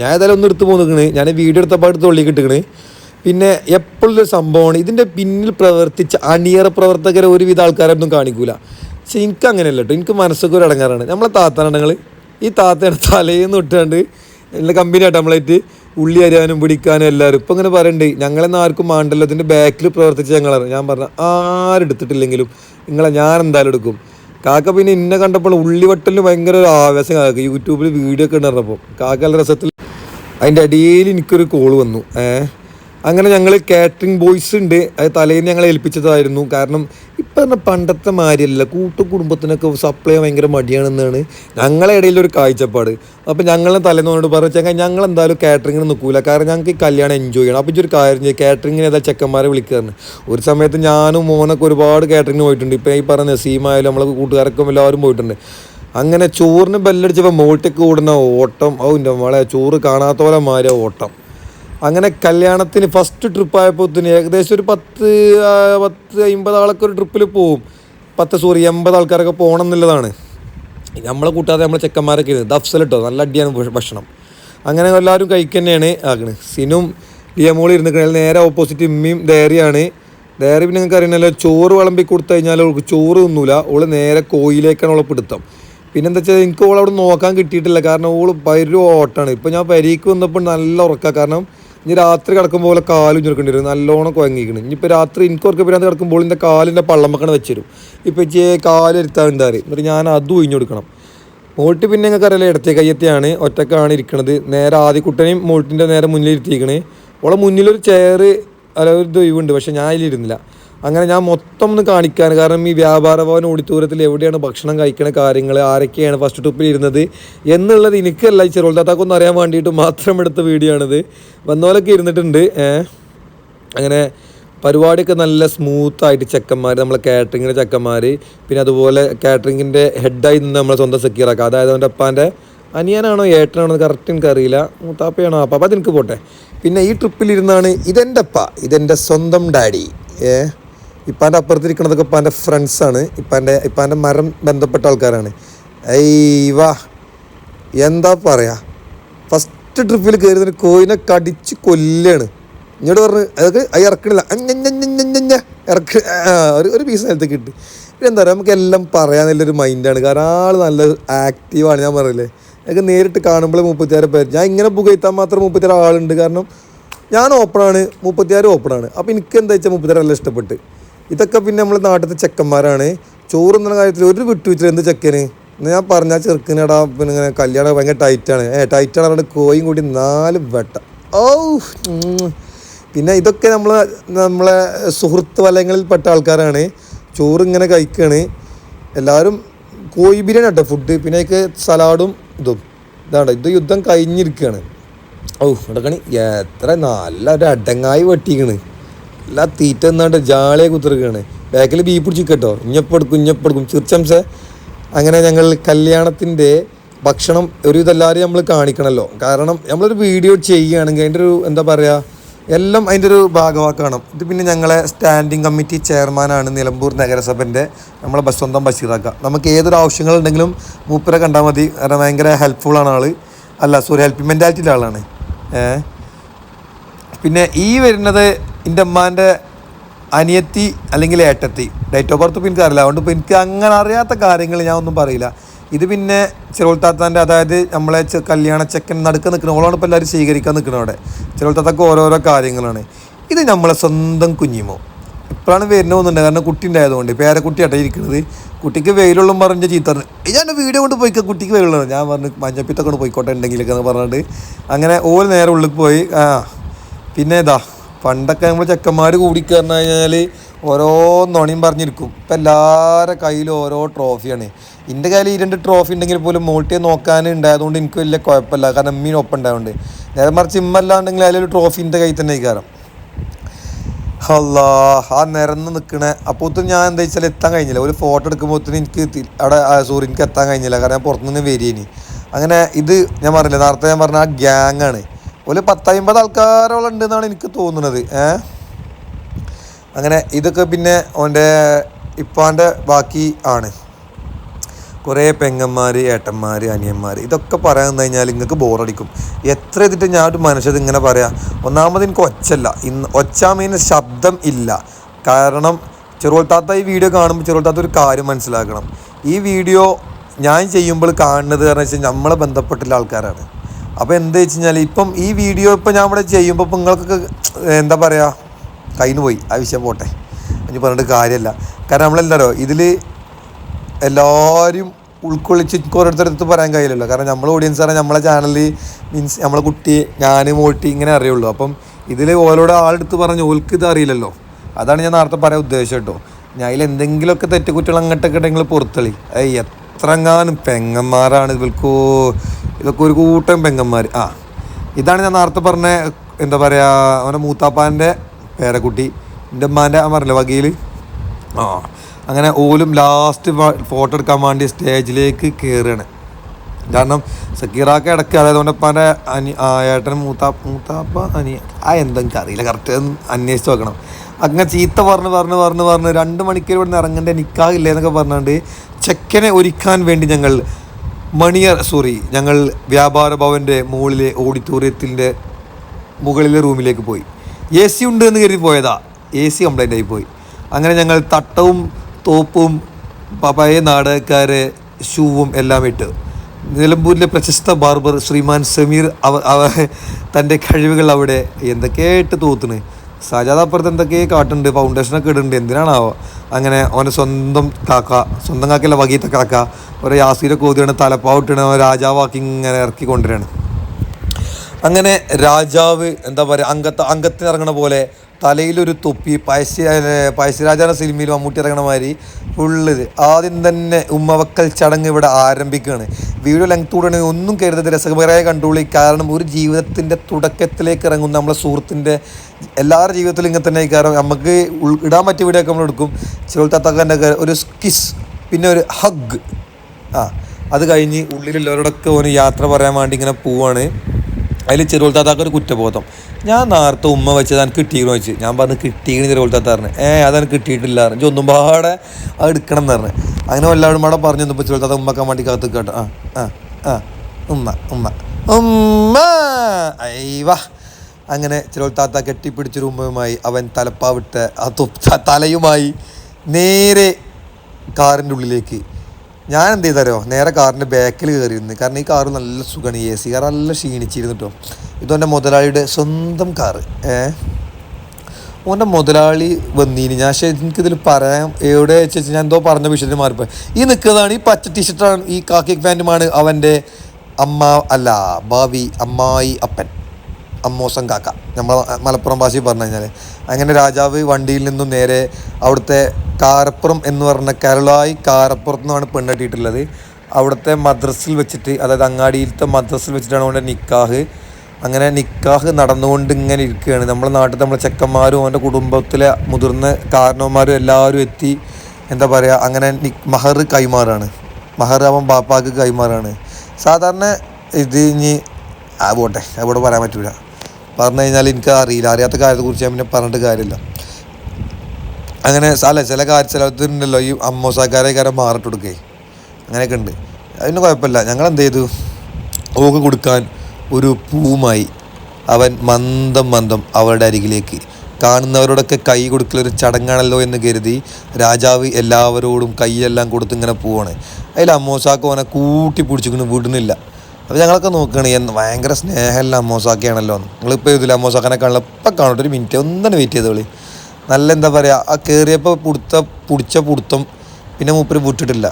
ഞാൻ ഏതായാലും ഒന്ന് എടുത്ത് പോന്നിക്കണ്. ഞാൻ വീഡിയോ എടുത്തപ്പോൾ എടുത്ത് തൊള്ളി കിട്ടുകണ് പിന്നെ എപ്പോഴൊരു സംഭവമാണ്. ഇതിന്റെ പിന്നിൽ പ്രവർത്തിച്ച അണിയറ പ്രവർത്തകരെ ഒരുവിധ ആൾക്കാരൊന്നും കാണിക്കൂല. പക്ഷെ എനിക്ക് അങ്ങനെയല്ല കേട്ടോ എനിക്ക് മനസ്സൊക്കെ ഒരു അടങ്ങാറാണ് നമ്മളെ താത്താനങ്ങൾ ഈ താത്തയുടെ തലേന്ന് എല്ലാ നല്ല കമ്പനിയായിട്ട് നമ്മളായിട്ട്. ഉള്ളി അരിയാനും പിടിക്കാനും എല്ലാവരും. ഇപ്പം ഇങ്ങനെ പറയണ്ടേ ഞങ്ങളെന്ന് ആർക്കും മാണ്ടല്ലോ അതിന്റെ ബാക്കിൽ പ്രവർത്തിച്ച ഞങ്ങളാണ്. ഞാൻ പറഞ്ഞ ആരെടുത്തിട്ടില്ലെങ്കിലും നിങ്ങളെ ഞാൻ എന്തായാലും എടുക്കും. കാക്ക പിന്നെ ഇന്നെ കണ്ടപ്പോൾ ഉള്ളിവട്ടലിന് ഭയങ്കര ഒരു ആവേശം കാക്ക. യൂട്യൂബിൽ വീഡിയോ ഒക്കെ ഉണ്ടായിരുന്നപ്പോൾ കാക്ക നല്ല രസത്തിൽ അതിന്റെ അടിയിൽ എനിക്കൊരു കോൾ വന്നു. ഏഹ്? അങ്ങനെ ഞങ്ങൾ കാറ്ററിംഗ് ബോയ്സ് ഉണ്ട്. അത് തലേന്ന് ഞങ്ങളെ ഏൽപ്പിച്ചതായിരുന്നു. കാരണം ഇപ്പം പറഞ്ഞ പണ്ടത്തെ മാതിരിയല്ല കൂട്ടുകുടുംബത്തിനൊക്കെ സപ്ലൈ ഭയങ്കര മടിയാണെന്നാണ് ഞങ്ങളെ ഇടയിൽ ഒരു കാഴ്ചപ്പാട്. അപ്പോൾ ഞങ്ങളെ തലേന്നോട് പറഞ്ഞു ഞങ്ങൾ എന്തായാലും കാറ്ററിങ്ങിന് നിൽക്കൂല. കാരണം ഞങ്ങൾക്ക് ഈ കല്യാണം എൻജോയ് ചെയ്യണം. അപ്പോൾ ഒരു കാര്യം ചെയ്യും കാറ്ററിങ്ങിന് ഏതാ ചെക്കന്മാരെ വിളിക്കാറുണ്ട് ഒരു സമയത്ത് ഞാനും മോനൊക്കെ ഒരുപാട് കാറ്ററിങ്ങിന് പോയിട്ടുണ്ട്. ഇപ്പം ഈ പറഞ്ഞ നസീമായാലും നമ്മളെ കൂട്ടുകാരൊക്കെ എല്ലാവരും പോയിട്ടുണ്ട്. അങ്ങനെ ചോറിന് ബെല്ലടിച്ചപ്പോൾ മോട്ടേക്ക് കൂടുന്ന ഓട്ടം ഔ എന്റെ മോളെ ചോറ് കാണാത്ത പോലെ മാറിയ ഓട്ടം. അങ്ങനെ കല്യാണത്തിന് ഫസ്റ്റ് ട്രിപ്പ് ആയപ്പോത്തിന് ഏകദേശം ഒരു പത്ത് പത്ത് അമ്പത് ആളൊക്കെ ഒരു ട്രിപ്പിൽ പോവും. പത്ത് സോറി എൺപത് ആൾക്കാരൊക്കെ പോകണം എന്നുള്ളതാണ്. നമ്മളെ കൂട്ടാതെ നമ്മളെ ചെക്കന്മാരൊക്കെ ഇരുന്ന് ദഫ്സൽ കേട്ടോ നല്ല അടിയാണ് ഭക്ഷണം. അങ്ങനെ എല്ലാവരും കഴിക്കുക തന്നെയാണ് ആക്കണ് സിനും ഡിയമോളി ഇരുന്ന് നേരെ ഓപ്പോസിറ്റ് ഇമ്മയും ദേറിയാണ്. ദേറി പിന്നെ നിങ്ങൾക്ക് അറിയണല്ലോ ചോറ് വിളമ്പി കൊടുത്തു കഴിഞ്ഞാൽ അവൾക്ക് ചോറ് തിന്നൂല. ഓൾ നേരെ കോയിലേക്കാണ് അവളെ പിടുത്തം. പിന്നെന്താ വെച്ചാൽ എനിക്ക് അവളവിടെ നോക്കാൻ കിട്ടിയിട്ടില്ല. കാരണം ഓൾ ഭയങ്കര ഓട്ടാണ് ഇപ്പം ഞാൻ പരിക്ക് വന്നപ്പോൾ നല്ല ഉറക്കാം. കാരണം ഇനി രാത്രി കിടക്കുമ്പോൾ പോലെ കാലും ചുരുക്കേണ്ടി വരും. നല്ലോണം കുഴങ്ങിക്കണം ഇനിയിപ്പോൾ രാത്രി എനിക്ക് ഉറക്കം പിരാന്ത് കിടക്കുമ്പോൾ എന്റെ കാലിന്റെ പള്ളമ്മക്കണ വെച്ചിരും. ഇപ്പം ഈ കാൽ ഇരുത്താറുണ്ടാറ് എന്നിട്ട് ഞാൻ അത് ഒഴിഞ്ഞു കൊടുക്കണം. മോൾട്ട് പിന്നെ ഞങ്ങൾക്ക് അറിയില്ല ഇടത്തെ കയ്യത്തെയാണ് ഒറ്റക്കാണ് ഇരിക്കണത്. നേരെ ആദ്യക്കുട്ടനെയും മോൾട്ടിന്റെ നേരെ മുന്നിൽ ഇരുത്തിയിരിക്കണേ. ഓളെ മുന്നിലൊരു ചെയർ അല്ല ഒരു ദൈവമുണ്ട് പക്ഷേ ഞാൻ അതിലിരുന്നില്ല. അങ്ങനെ ഞാൻ മൊത്തം ഒന്ന് കാണിക്കാൻ കാരണം ഈ വ്യാപാര ഭവൻ ഓഡിറ്റോറിയത്തിൽ എവിടെയാണ് ഭക്ഷണം കഴിക്കുന്ന കാര്യങ്ങൾ ആരൊക്കെയാണ് ഫസ്റ്റ് ട്രിപ്പിൽ ഇരുന്നത് എന്നുള്ളത് എനിക്കല്ല ഈ ചെറുതാത്താക്കൊന്നും അറിയാൻ വേണ്ടിയിട്ട് മാത്രം എടുത്ത വീഡിയോ ആണിത്. വന്നോലൊക്കെ ഇരുന്നിട്ടുണ്ട്. ഏഹ് അങ്ങനെ പരിപാടിയൊക്കെ നല്ല സ്മൂത്തായിട്ട് ചെക്കന്മാർ നമ്മളെ കാറ്ററിങ്ങിന്റെ ചെക്കന്മാർ പിന്നെ അതുപോലെ കാറ്ററിങ്ങിന്റെ ഹെഡായി നിന്ന് നമ്മളെ സ്വന്തം സെക്യൂറാക്കുക അതായത് അവന്റെ അപ്പാന്റെ അനിയനാണോ ഏട്ടനാണോ കറക്റ്റ് എനിക്കറിയില്ല. മൂത്താപ്പയാണോ? അപ്പം അതെനിക്ക് പോട്ടെ. പിന്നെ ഈ ട്രിപ്പിലിരുന്നാണ് ഇതെന്റെ അപ്പ ഇതെന്റെ സ്വന്തം ഡാഡി ഏ? ഇപ്പാന്റെ അപ്പുറത്തിരിക്കണതൊക്കെ ഇപ്പാന്റെ ഫ്രണ്ട്സാണ് ഇപ്പാന്റെ ഇപ്പാന്റെ മരം ബന്ധപ്പെട്ട ആൾക്കാരാണ്. വാ എന്താ പറയാ? ഫസ്റ്റ് ട്രിപ്പിൽ കയറിയതിന് കോയിനെ കടിച്ച് കൊല്ലാണ്. ഇങ്ങോട്ട് പറഞ്ഞ് അതൊക്കെ അത് ഇറക്കണില്ല. ഇറക്ക ഒരു ഒരു പീസ് നേരത്തേക്ക് കിട്ടി പിന്നെ എന്താ പറയുക നമുക്ക് എല്ലാം പറയാനുള്ളൊരു മൈൻഡാണ് കാരണം ആൾ നല്ല ആക്റ്റീവാണ് ഞാൻ പറയില്ലേ എനിക്ക് നേരിട്ട് കാണുമ്പോൾ മുപ്പത്തിയാറ് പേര്. ഞാൻ ഇങ്ങനെ പുകയത്താൻ മാത്രം മുപ്പത്തിയാറ് ആളുണ്ട്. കാരണം ഞാൻ ഓപ്പണാണ് മുപ്പത്തിയാറ് ഓപ്പണാണ് അപ്പോൾ എനിക്ക് എന്താ വെച്ചാൽ മുപ്പത്തിയാറ് നല്ല ഇഷ്ടപ്പെട്ട്. ഇതൊക്കെ പിന്നെ നമ്മൾ നാട്ടിലത്തെ ചെക്കന്മാരാണ്. ചോറ് എന്നുള്ള കാര്യത്തിൽ ഒരു വിട്ടുവെച്ചില്ല എന്ത് ചെക്കന്? എന്ന് ഞാൻ പറഞ്ഞ ചെറുക്കനടാ പിന്നെ ഇങ്ങനെ കല്യാണം ഭയങ്കര ടൈറ്റാണ് ഏ ടൈറ്റാണ് അവിടെ കോയും കൂടി നാല് വെട്ട. ഓ പിന്നെ ഇതൊക്കെ നമ്മൾ നമ്മളെ സുഹൃത്ത് വലയങ്ങളിൽപ്പെട്ട ആൾക്കാരാണ്. ചോറ് ഇങ്ങനെ കഴിക്കുകയാണ് എല്ലാവരും കോഴി ബിരിയാണി കേട്ടോ ഫുഡ് പിന്നെ അതിക്ക് സലാഡും ഇതും. ഇതാണ് ഇത് യുദ്ധം കഴിഞ്ഞിരിക്കുകയാണ് ഓ ഇടക്കണി എത്ര നല്ല ഒരു അടങ്ങായി വെട്ടിക്കണ്. എല്ലാ തീറ്റ എന്നാണ്ട് ജാളിയെ കുത്തിറക്കുകയാണ് ബാക്കിൽ ബീ കേട്ടോ ഇഞ്ഞപ്പെടുക്കും ഇഞ്ഞപ്പെടുക്കും. ചിർച്ചംസെ അങ്ങനെ ഞങ്ങൾ കല്യാണത്തിന്റെ ഭക്ഷണം ഒരു ഇതെല്ലാവരും നമ്മൾ കാണിക്കണമല്ലോ കാരണം നമ്മളൊരു വീഡിയോ ചെയ്യുകയാണെങ്കിൽ അതിന്റെ ഒരു എന്താ പറയുക എല്ലാം അതിന്റെ ഒരു ഭാഗമാക്കണം. ഇത് പിന്നെ ഞങ്ങളെ സ്റ്റാൻഡിംഗ് കമ്മിറ്റി ചെയർമാനാണ് നിലമ്പൂർ നഗരസഭന്റെ നമ്മളെ ബസ് സ്വന്തം ബഷീറാക്ക നമുക്ക് ഏതൊരു ആവശ്യങ്ങൾ ഉണ്ടെങ്കിലും മൂപ്പരെ കണ്ടാൽ മതി. കാരണം ഭയങ്കര ഹെൽപ്ഫുള്ളാണ് ആൾ അല്ല സോറി ഹെൽപ്പിംഗ് മെന്റാലിറ്റിയുടെ ആളാണ് പിന്നെ ഈ വരുന്നത് എന്റെ അമ്മാന്റെ അനിയത്തി അല്ലെങ്കിൽ ഏട്ടത്തി ഡേറ്റ് ഓഫ് ബർത്ത് പിന്നെ എനിക്കറിയില്ല അതുകൊണ്ട് ഇപ്പോൾ എനിക്ക് അങ്ങനെ അറിയാത്ത കാര്യങ്ങൾ ഞാൻ ഒന്നും പറയില്ല. ഇത് പിന്നെ ചെറുത്താത്താന്റെ അതായത് നമ്മളെ കല്യാണ ചെക്കൻ നടുക്ക് നിൽക്കുന്ന ഓളാണ് ഇപ്പോൾ എല്ലാവരും സ്വീകരിക്കാൻ നിൽക്കുന്നത് അവിടെ. ചെറുത്താത്തൊക്കെ ഓരോരോ കാര്യങ്ങളാണ്. ഇത് നമ്മളെ സ്വന്തം കുഞ്ഞിമോ. ഇപ്പോഴാണ് വരുന്നത് തോന്നുന്നുണ്ട്. കാരണം കുട്ടി ഉണ്ടായതുകൊണ്ട്. പേരക്കുട്ടിയാട്ടെ ഇരിക്കുന്നത്. കുട്ടിക്ക് വെയിലുള്ളും പറഞ്ഞ ചീത്ത ഞാൻ വീഡിയോ കൊണ്ട് പോയി കുട്ടിക്ക് വെയിലുള്ള ഞാൻ പറഞ്ഞു മഞ്ഞപ്പിത്തൊക്കെ കൊണ്ട് പോയിക്കോട്ടെ ഉണ്ടെങ്കിലൊക്കെ എന്ന് പറഞ്ഞിട്ട്. അങ്ങനെ ഓൽ നേരെ ഉള്ളിൽ പോയി. ആ പിന്നെ ഇതാ പണ്ടൊക്കെ നമ്മൾ ചെക്കന്മാർ കൂടിക്കറിഞ്ഞു കഴിഞ്ഞാൽ ഓരോ നുണയും പറഞ്ഞിരിക്കും. ഇപ്പം എല്ലാവരുടെ കയ്യിലും ഓരോ ട്രോഫിയാണ്. എന്റെ കയ്യിൽ ഈ രണ്ട് ട്രോഫി ഉണ്ടെങ്കിൽ പോലും മോൾട്ടിയെ നോക്കാൻ ഉണ്ടായതുകൊണ്ട് എനിക്ക് വലിയ കുഴപ്പമില്ല കാരണം അമ്മീൻ ഒപ്പം ഉണ്ടായതുകൊണ്ട് നേരെ മറിച്ച് ഇമ്മല്ലാണ്ടെങ്കിൽ അതിലൊരു ട്രോഫി എന്റെ കയ്യിൽ തന്നെ കയറാം അല്ലാ ആ നിരന്ന് നിൽക്കണേ അപ്പോൾ ഞാൻ എന്താ വെച്ചാൽ എത്താൻ കഴിഞ്ഞില്ല. ഒരു ഫോട്ടോ എടുക്കുമ്പോഴത്തേന് എനിക്ക് അവിടെ സോറി എനിക്ക് എത്താൻ കഴിഞ്ഞില്ല. കാരണം പുറത്തുനിന്ന് വരികയിനി അങ്ങനെ ഇത് ഞാൻ പറഞ്ഞില്ല നേരത്തെ ഞാൻ പറഞ്ഞ ആ ഗ്യാങ് ആണ് ഒരു പത്തമ്പത് ആൾക്കാരോളം ഉണ്ടെന്നാണ് എനിക്ക് തോന്നുന്നത്. ഏഹ് അങ്ങനെ ഇതൊക്കെ പിന്നെ ഓന്റെ ഇപ്പാന്റെ ബാക്കി ആണ്. കുറേ പെങ്ങന്മാർ ഏട്ടന്മാർ അനിയന്മാർ ഇതൊക്കെ പറയാൻ കഴിഞ്ഞാൽ നിങ്ങൾക്ക് ബോറടിക്കും. എത്ര ഇതിട്ട് ഞാൻ ഒരു മനുഷ്യത് ഇങ്ങനെ പറയാം? ഒന്നാമത് എനിക്ക് ഒച്ചല്ല ഇന്ന് ഒച്ച മീൻസ് ശബ്ദം ഇല്ല. കാരണം ചെറുവൽത്താത്ത ഈ വീഡിയോ കാണുമ്പോൾ ചെറുവൽത്താത്ത ഒരു കാര്യം മനസ്സിലാക്കണം. ഈ വീഡിയോ ഞാൻ ചെയ്യുമ്പോൾ കാണുന്നത് കാരണം വെച്ചാൽ നമ്മളെ ബന്ധപ്പെട്ടുള്ള ആൾക്കാരാണ്. അപ്പോൾ എന്താ വെച്ച് കഴിഞ്ഞാൽ ഇപ്പം ഈ വീഡിയോ ഇപ്പം ഞാൻ ഇവിടെ ചെയ്യുമ്പോൾ ഇപ്പം നിങ്ങൾക്കൊക്കെ എന്താ പറയുക കയ്യിൽ പോയി. ആ വിഷയം പോട്ടെ. ഇനി പറഞ്ഞിട്ട് കാര്യമല്ല കാരണം നമ്മളെന്താണോ ഇതിൽ എല്ലാവരും ഉൾക്കൊള്ളിച്ച് ഓരോരുത്തരടുത്ത് പറയാൻ കഴിയില്ലല്ലോ. കാരണം നമ്മൾ ഓഡിയൻസ് ആണ് നമ്മളെ ചാനലിൽ മീൻസ് നമ്മളെ കുട്ടി ഞാൻ മോട്ടി ഇങ്ങനെ അറിയുള്ളൂ. അപ്പം ഇതിൽ ഓരോടെ ആളെടുത്ത് പറഞ്ഞ് ഓൽക്ക് ഇത് അറിയില്ലല്ലോ. അതാണ് ഞാൻ നേരത്തെ പറയാൻ ഉദ്ദേശം കേട്ടോ. ഞാൻ അതിൽ എന്തെങ്കിലുമൊക്കെ തെറ്റുകുറ്റങ്ങൾ അങ്ങോട്ടൊക്കെ ഉണ്ടെങ്കിൽ പുറത്തളി. ഏയ് എത്രങ്ങാനും പെങ്ങന്മാരാണ് ഇവൽക്കോ ഇതൊക്കെ ഒരു കൂട്ടം പെങ്ങന്മാർ ആ ഇതാണ് ഞാൻ നേരത്തെ പറഞ്ഞ എന്താ പറയുക അവന്റെ മൂത്താപ്പാന്റെ പേരക്കുട്ടി എന്റെ ഉമ്മാന്റെ ആ പറഞ്ഞില്ല വകയിൽ ആ അങ്ങനെ ഓലും ലാസ്റ്റ് ഫോട്ടോ എടുക്കാൻ വേണ്ടി സ്റ്റേജിലേക്ക് കയറുകയാണ് കാരണം സക്കീറാക്ക ഇടയ്ക്ക് അതായത് അവന്റെ ഉപ്പാന്റെ അനി ഏട്ടൻ മൂത്താ മൂത്താപ്പ അനി ആ എന്തെങ്കിലും അറിയില്ല കറക്റ്റ് അന്വേഷിച്ച് നോക്കണം. അങ്ങനെ ചീത്ത പറഞ്ഞ് പറഞ്ഞ് പറഞ്ഞ് പറഞ്ഞ് രണ്ട് മണിക്കൂർ ഇവിടെ നിന്ന് ഇറങ്ങേണ്ട നിൽക്കാകില്ല എന്നൊക്കെ പറഞ്ഞുകൊണ്ട് ചെക്കനെ ഒരുക്കാൻ വേണ്ടി ഞങ്ങൾ മണിയർ സോറി ഞങ്ങൾ വ്യാപാര ഭവന്റെ മുകളിലെ ഓഡിറ്റോറിയത്തിന്റെ മുകളിലെ റൂമിലേക്ക് പോയി. എ സി ഉണ്ട് എന്ന് കരുതി പോയതാ. എ സി കംപ്ലൈന്റ് ആയി പോയി. അങ്ങനെ ഞങ്ങൾ തട്ടവും തോപ്പും പഴയ നാടകക്കാരെ ഷൂവും എല്ലാം ഇട്ട് നിലമ്പൂരിലെ പ്രശസ്ത ബാർബർ ശ്രീമാൻ സമീർ അവ തന്റെ കഴിവുകൾ അവിടെ എന്തൊക്കെയായിട്ട് തൂത്തുണ് സജാദ് അപ്പുറത്ത് എന്തൊക്കെ കാട്ടുണ്ട്? ഫൗണ്ടേഷനൊക്കെ ഇടുന്നുണ്ട്. എന്തിനാണാവോ? അങ്ങനെ അവന്റെ സ്വന്തം കാക്ക സ്വന്തം കാക്കല്ല വകീത്ത കാക്ക. ഒരു യാസീരെ കോതിയാണ് തലപ്പാവിട്ടാണ് രാജാവാക്കി ഇങ്ങനെ ഇറക്കി കൊണ്ടുവരികയാണ് അങ്ങനെ രാജാവ് എന്താ പറയുക അംഗത്ത് അംഗത്തിന് ഇറങ്ങണ പോലെ തലയിലൊരു തൊപ്പി പഴശ്ശി പഴശ്ശിരാജാണ് സിനിമയിൽ മമ്മൂട്ടി ഇറങ്ങണ മാതിരി ഫുള്ള് ഇത്. ആദ്യം തന്നെ ഉമ്മവക്കൽ ചടങ്ങ് ഇവിടെ ആരംഭിക്കുകയാണ് വീഡിയോ ലെങ്ത് കൂടെ ഒന്നും കരുതരുത്. രസകരമായ കണ്ടുള്ളി. കാരണം ഒരു ജീവിതത്തിന്റെ തുടക്കത്തിലേക്ക് ഇറങ്ങുന്ന നമ്മളെ സുഹൃത്തിന്റെ എല്ലാവരുടെ ജീവിതത്തിലും ഇങ്ങനെ തന്നെ കാരണം നമുക്ക് ഇടാൻ പറ്റിയ വീഡിയോ ഒക്കെ നമ്മൾ എടുക്കും ചിലത്തത്തക്കന്റെ ഒരു സ്കിസ് പിന്നെ ഒരു ഹഗ് ആ അത് കഴിഞ്ഞ് ഉള്ളിലുള്ളവരോടൊക്കെ ഒരു യാത്ര പറയാൻ വേണ്ടി ഇങ്ങനെ പോവാണ്. അതിൽ ചെറുവൽ താത്താക്ക് ഒരു കുറ്റബോധം. ഞാൻ നേരത്തെ ഉമ്മ വെച്ചത് എനിക്ക് കിട്ടിയെന്ന് വെച്ച് ഞാൻ പറഞ്ഞു കിട്ടിയെന്ന് ചെറുവൽ താത്ത പറഞ്ഞു ഏ അതെനിക്ക് കിട്ടിയിട്ടില്ല എനിക്ക് ഒന്നും പാടെ അത് എടുക്കണം എന്ന് പറഞ്ഞു. അങ്ങനെ എല്ലാവരും പാടെ പറഞ്ഞു ഇപ്പോൾ ചെറുവൽ താത്ത ഉമ്മക്കാൻ വേണ്ടി കാത്തു കേട്ടോ ആ ആ ആ ഉമ്മ ഉമ്മ ഉമ്മ അയ്യവ അങ്ങനെ ചെറുവൽ താത്ത കെട്ടിപ്പിടിച്ചൊരു ഉമ്മയുമായി അവൻ തലപ്പാവിട്ട് ആ തലയുമായി നേരെ കാറിന്റെ ഉള്ളിലേക്ക് ഞാൻ എന്ത് ചെയ്തറിയോ നേരെ കാറിന്റെ ബാക്കിൽ കയറിയിരുന്നു കാരണം ഈ കാറ് നല്ല സുഖമാണ് എ സി കാർ നല്ല ക്ഷീണിച്ചിരുന്നു കേട്ടോ ഇതെന്റെ മുതലാളിയുടെ സ്വന്തം കാറ് ഏ? ഓന്റെ മുതലാളി വന്നീന്. ഞാൻ എനിക്കിതിൽ പറയാം എവിടെ വെച്ച് ഞാൻ എന്തോ പറഞ്ഞ വിഷയത്തിന് മാറിപ്പോയി. ഈ നിൽക്കുന്നതാണ് ഈ പച്ച ടീഷർട്ടാണ് ഈ കാക്കി പാന്റുമാണ് അവന്റെ അമ്മ അല്ല ഭാവി അമ്മായി അപ്പൻ. അമ്മോസം കാക്ക. നമ്മൾ മലപ്പുറം ഭാഷയിൽ പറഞ്ഞു കഴിഞ്ഞാൽ അങ്ങനെ രാജാവ് വണ്ടിയിൽ നിന്നും നേരെ അവിടുത്തെ കാരപ്പുറം എന്ന് പറഞ്ഞ കരളായി കാരപ്പുറത്ത് നിന്നാണ് പെണ്ണെട്ടിയിട്ടുള്ളത് അവിടുത്തെ മദ്രസിൽ വെച്ചിട്ട് അതായത് അങ്ങാടിയിലത്തെ മദ്രസിൽ വെച്ചിട്ടാണ് അവന്റെ നിക്കാഹ്. അങ്ങനെ നിക്കാഹ് നടന്നുകൊണ്ട് ഇങ്ങനെ ഇരിക്കുകയാണ്. നമ്മുടെ നാട്ടിൽ നമ്മളെ ചെക്കന്മാരും അവന്റെ കുടുംബത്തിലെ മുതിർന്ന കാരണവന്മാരും എല്ലാവരും എത്തി എന്താ പറയുക അങ്ങനെ മഹർ കൈമാറാണ്. മഹർ അവൻ ബാപ്പാക്ക് കൈമാറാണ്. സാധാരണ ഇത് ഇനി ആ പോട്ടെ അവിടെ പറയാൻ പറ്റൂല. പറഞ്ഞു കഴിഞ്ഞാൽ എനിക്ക് അറിയില്ല. അറിയാത്ത കാര്യത്തെക്കുറിച്ച് ഞാൻ പിന്നെ പറഞ്ഞിട്ട് കാര്യമില്ല. അങ്ങനെ അല്ല ചില കാര്യ ചിലത്തുണ്ടല്ലോ ഈ അമ്മോസാക്കാരെ കാര്യം മാറിട്ട് കൊടുക്കേ? അങ്ങനെയൊക്കെ ഉണ്ട്. അതിന് കുഴപ്പമില്ല. ഞങ്ങൾ എന്ത് ചെയ്തു? ഓക്ക് കൊടുക്കാൻ ഒരു പൂവുമായി അവൻ മന്ദം മന്ദം അവരുടെ അരികിലേക്ക്. കാണുന്നവരോടൊക്കെ കൈ കൊടുക്കലൊരു ചടങ്ങാണല്ലോ എന്ന് കരുതി രാജാവ് എല്ലാവരോടും കൈയെല്ലാം കൊടുത്ത് ഇങ്ങനെ പോവാണ്. അതിൽ അമ്മോസാക്ക് അവനെ കൂട്ടി പിടിച്ചിങ്ങനെ വിടുന്നില്ല. അപ്പോൾ ഞങ്ങളൊക്കെ നോക്കുകയാണ് എന്ന് ഭയങ്കര സ്നേഹമല്ല അമ്മോസാക്കിയാണല്ലോ. നിങ്ങളിപ്പോൾ ഇതിൽ അമ്മോസാക്കാനെ കാണില്ല ഇപ്പം കാണട്ടെ ഒരു മിനിറ്റ് ഒന്നും വെയിറ്റ് ചെയ്തോളി നല്ല എന്താ പറയുക ആ കയറിയപ്പോൾ പുടുത്ത പുടിച്ച പുടുത്തം പിന്നെ മൂപ്പര് വിട്ടിട്ടില്ല.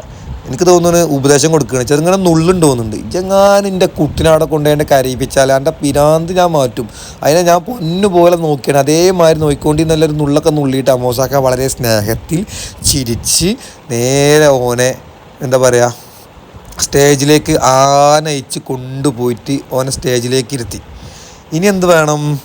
എനിക്ക് തോന്നുന്നു ഉപദേശം കൊടുക്കുകയാണ് ചെറുങ്ങനെ നുള്ളുണ്ട് തോന്നുന്നുണ്ട്. ഞാൻ എന്റെ കുട്ടിനാടെ കൊണ്ട് എന്റെ കരയിപ്പിച്ചാൽ എന്റെ പിരാന്ത് ഞാൻ മാറ്റും. അതിനെ ഞാൻ പൊന്നു പോലെ നോക്കിയാണ്. അതേമാതിരി നോക്കിക്കൊണ്ട് നല്ലൊരു നുള്ളൊക്കെ നുള്ളിയിട്ട് അമോസാക്ക വളരെ സ്നേഹത്തിൽ ചിരിച്ച് നേരെ ഓനെ എന്താ പറയുക സ്റ്റേജിലേക്ക് ആനയിച്ച് കൊണ്ടുപോയിട്ട് ഓനെ സ്റ്റേജിലേക്ക് ഇരുത്തി. ഇനി എന്ത് വേണം?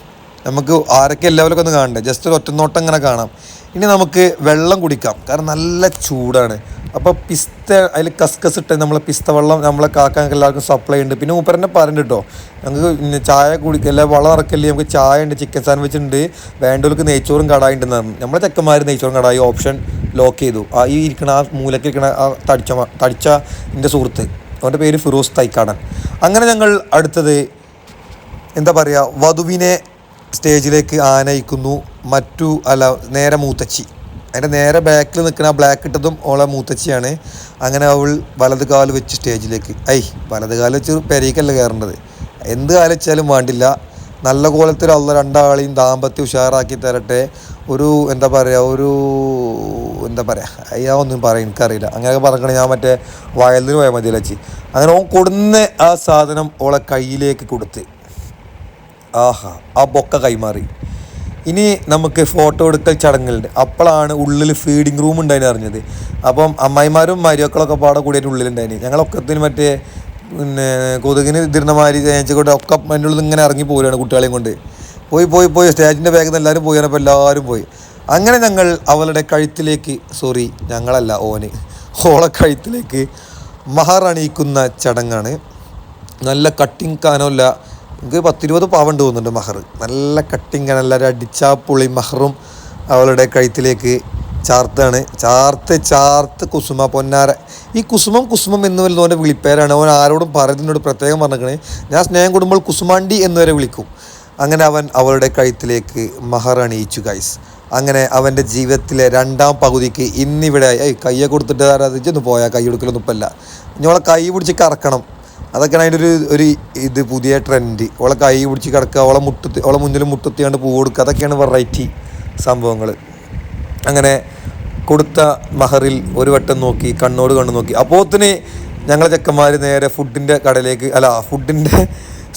നമുക്ക് ആരൊക്കെ എല്ലാവരും ഒന്ന് കാണണ്ടേ? ജസ്റ്റ് ഒരു ഒറ്റനോട്ടം ഇങ്ങനെ കാണാം. ഇനി നമുക്ക് വെള്ളം കുടിക്കാം. കാരണം നല്ല ചൂടാണ്. അപ്പോൾ പിസ്ത അതിൽ കസ്കസ് ഇട്ട് നമ്മളെ പിസ്ത വെള്ളം നമ്മളെ കാക്കാൻ എല്ലാവർക്കും സപ്ലൈ ഉണ്ട്. പിന്നെ മൂപ്പരന്നെ പറയുന്നുണ്ട് കേട്ടോ ഞങ്ങൾക്ക് ചായ കുടിക്കല്ല വളം ഇറക്കല്ലേ നമുക്ക് ചായ ഉണ്ട് ചിക്കൻ സാൻഡ്വിച്ച് ഉണ്ട് വേണ്ടവർക്ക് നെയ്ച്ചോറും കടായി ഉണ്ട് നമ്മളെ ചെക്കന്മാർ നെയ്ച്ചോറും കടായി ഓപ്ഷൻ ലോക്ക് ചെയ്തു. ആ ഈ ഇരിക്കണ ആ മൂലക്ക് ഇരിക്കണ ആ തടിച്ച തടിച്ച എന്റെ സുഹൃത്ത് അവന്റെ പേര് ഫിറോസ് തൈക്കാടൻ. അങ്ങനെ ഞങ്ങൾ അടുത്തത് എന്താ പറയുക വധുവിനെ സ്റ്റേജിലേക്ക് ആനയിക്കുന്നു മറ്റു അല്ല നേരെ മൂത്തച്ചി. അതിന്റെ നേരെ ബാക്കിൽ നിൽക്കുന്ന ആ ബ്ലാക്ക് ഇട്ടതും ഓളെ മൂത്തച്ചിയാണ്. അങ്ങനെ അവൾ വലത് കാൽ വെച്ച് സ്റ്റേജിലേക്ക്. ഐ വലത് കാൽ വെച്ച് പെരയ്ക്കല്ല കയറേണ്ടത്. എന്ത് കാലിച്ചാലും വേണ്ടില്ല. നല്ല കോലത്തിൽ ഉള്ള രണ്ടാളെയും ദാമ്പത്യം ഉഷാറാക്കി തരട്ടെ. ഒരു എന്താ പറയുക ഒരു എന്താ പറയുക അയ്യാ ഒന്നും പറയും എനിക്കറിയില്ല. അങ്ങനെയൊക്കെ പറഞ്ഞു ഞാൻ മറ്റേ വയലിന് പോയാൽ മതി ലച്ചി അങ്ങനെ ഓൻ കൊടുന്ന ആ സാധനം ഓളെ കയ്യിലേക്ക് കൊടുത്ത്. ആഹാ ആ ബൊക്ക കൈമാറി. ഇനി നമുക്ക് ഫോട്ടോ എടുക്കൽ ചടങ്ങുകളുണ്ട്. അപ്പോഴാണ് ഉള്ളിൽ ഫീഡിങ് റൂം ഉണ്ടായിന് അറിഞ്ഞത്. അപ്പം അമ്മായിമാരും മരിമക്കളൊക്കെ പാടെ കൂടിയിട്ട് ഉള്ളിലുണ്ടായിന്. ഞങ്ങളൊക്കത്തിന് മറ്റേ പിന്നെ കൊതുകിന് ഇതിരുന്ന മാതിരി ചേച്ചിക്കോട്ടെ ഒക്കെ അതിന്റെ ഉള്ളിൽ ഇങ്ങനെ ഇറങ്ങി പോവുകയാണ് കുട്ടികളെയും കൊണ്ട്. പോയി പോയി പോയി. സ്റ്റേജിന്റെ ബാഗിൽ നിന്ന് എല്ലാവരും പോയി. അപ്പോൾ എല്ലാവരും പോയി. അങ്ങനെ ഞങ്ങൾ അവളുടെ കഴുത്തിലേക്ക് സോറി ഞങ്ങളല്ല ഓന്. ഓളെ കഴുത്തിലേക്ക് മഹർ ചടങ്ങാണ്. നല്ല കട്ടിങ് കാനമല്ല എനിക്ക് പത്തിരുപത് പാവുണ്ട് തോന്നുന്നുണ്ട് മഹർ. നല്ല കട്ടിങ് കാനം അടിച്ചാ പുളി മഹറും അവളുടെ കഴുത്തിലേക്ക് ചാർത്താണ് ചാർത്ത് ചാർത്ത് കുസുമ പൊന്നാര. ഈ കുസുമം കുസുമം എന്ന് വരുന്നവന്റെ വിളിപ്പേരാണ്. അവൻ ആരോടും പറയുന്നതിനോട് പ്രത്യേകം പറഞ്ഞിരിക്കണേ ഞാൻ സ്നേഹം കൂടുമ്പോൾ കുസുമാണ്ടി എന്ന് വരെ വിളിക്കും. അങ്ങനെ അവൻ അവളുടെ കഴുത്തിലേക്ക് മഹർ അണിയിച്ചു ഗൈസ് അങ്ങനെ അവന്റെ ജീവിതത്തിലെ രണ്ടാം പകുതിക്ക് ഇന്നിവിടെ ഏയ് കയ്യെ കൊടുത്തിട്ട് ആരാധിച്ചൊന്ന് പോയാൽ കൈ കൊടുക്കലൊന്നും ഇപ്പല്ല. ഇനി അവളെ കൈ പിടിച്ച് കറക്കണം. അതൊക്കെയാണ് അതിന്റെ ഒരു ഒരു ഇത് പുതിയ ട്രെൻഡ്. ഓളെ കൈ പിടിച്ച് കിടക്കുക ഓളെ മുട്ടത്തി ഓളെ മുന്നിൽ മുട്ടത്തിയാണ്ട് പൂ കൊടുക്കുക അതൊക്കെയാണ് വെറൈറ്റി സംഭവങ്ങൾ അങ്ങനെ കൊടുത്ത മഹറിൽ ഒരു വട്ടം നോക്കി കണ്ണോട് കണ്ണു നോക്കി. അപ്പോത്തിന് ഞങ്ങളെ ചെക്കന്മാർ നേരെ ഫുഡിന്റെ കടയിലേക്ക് അല്ല ഫുഡിന്റെ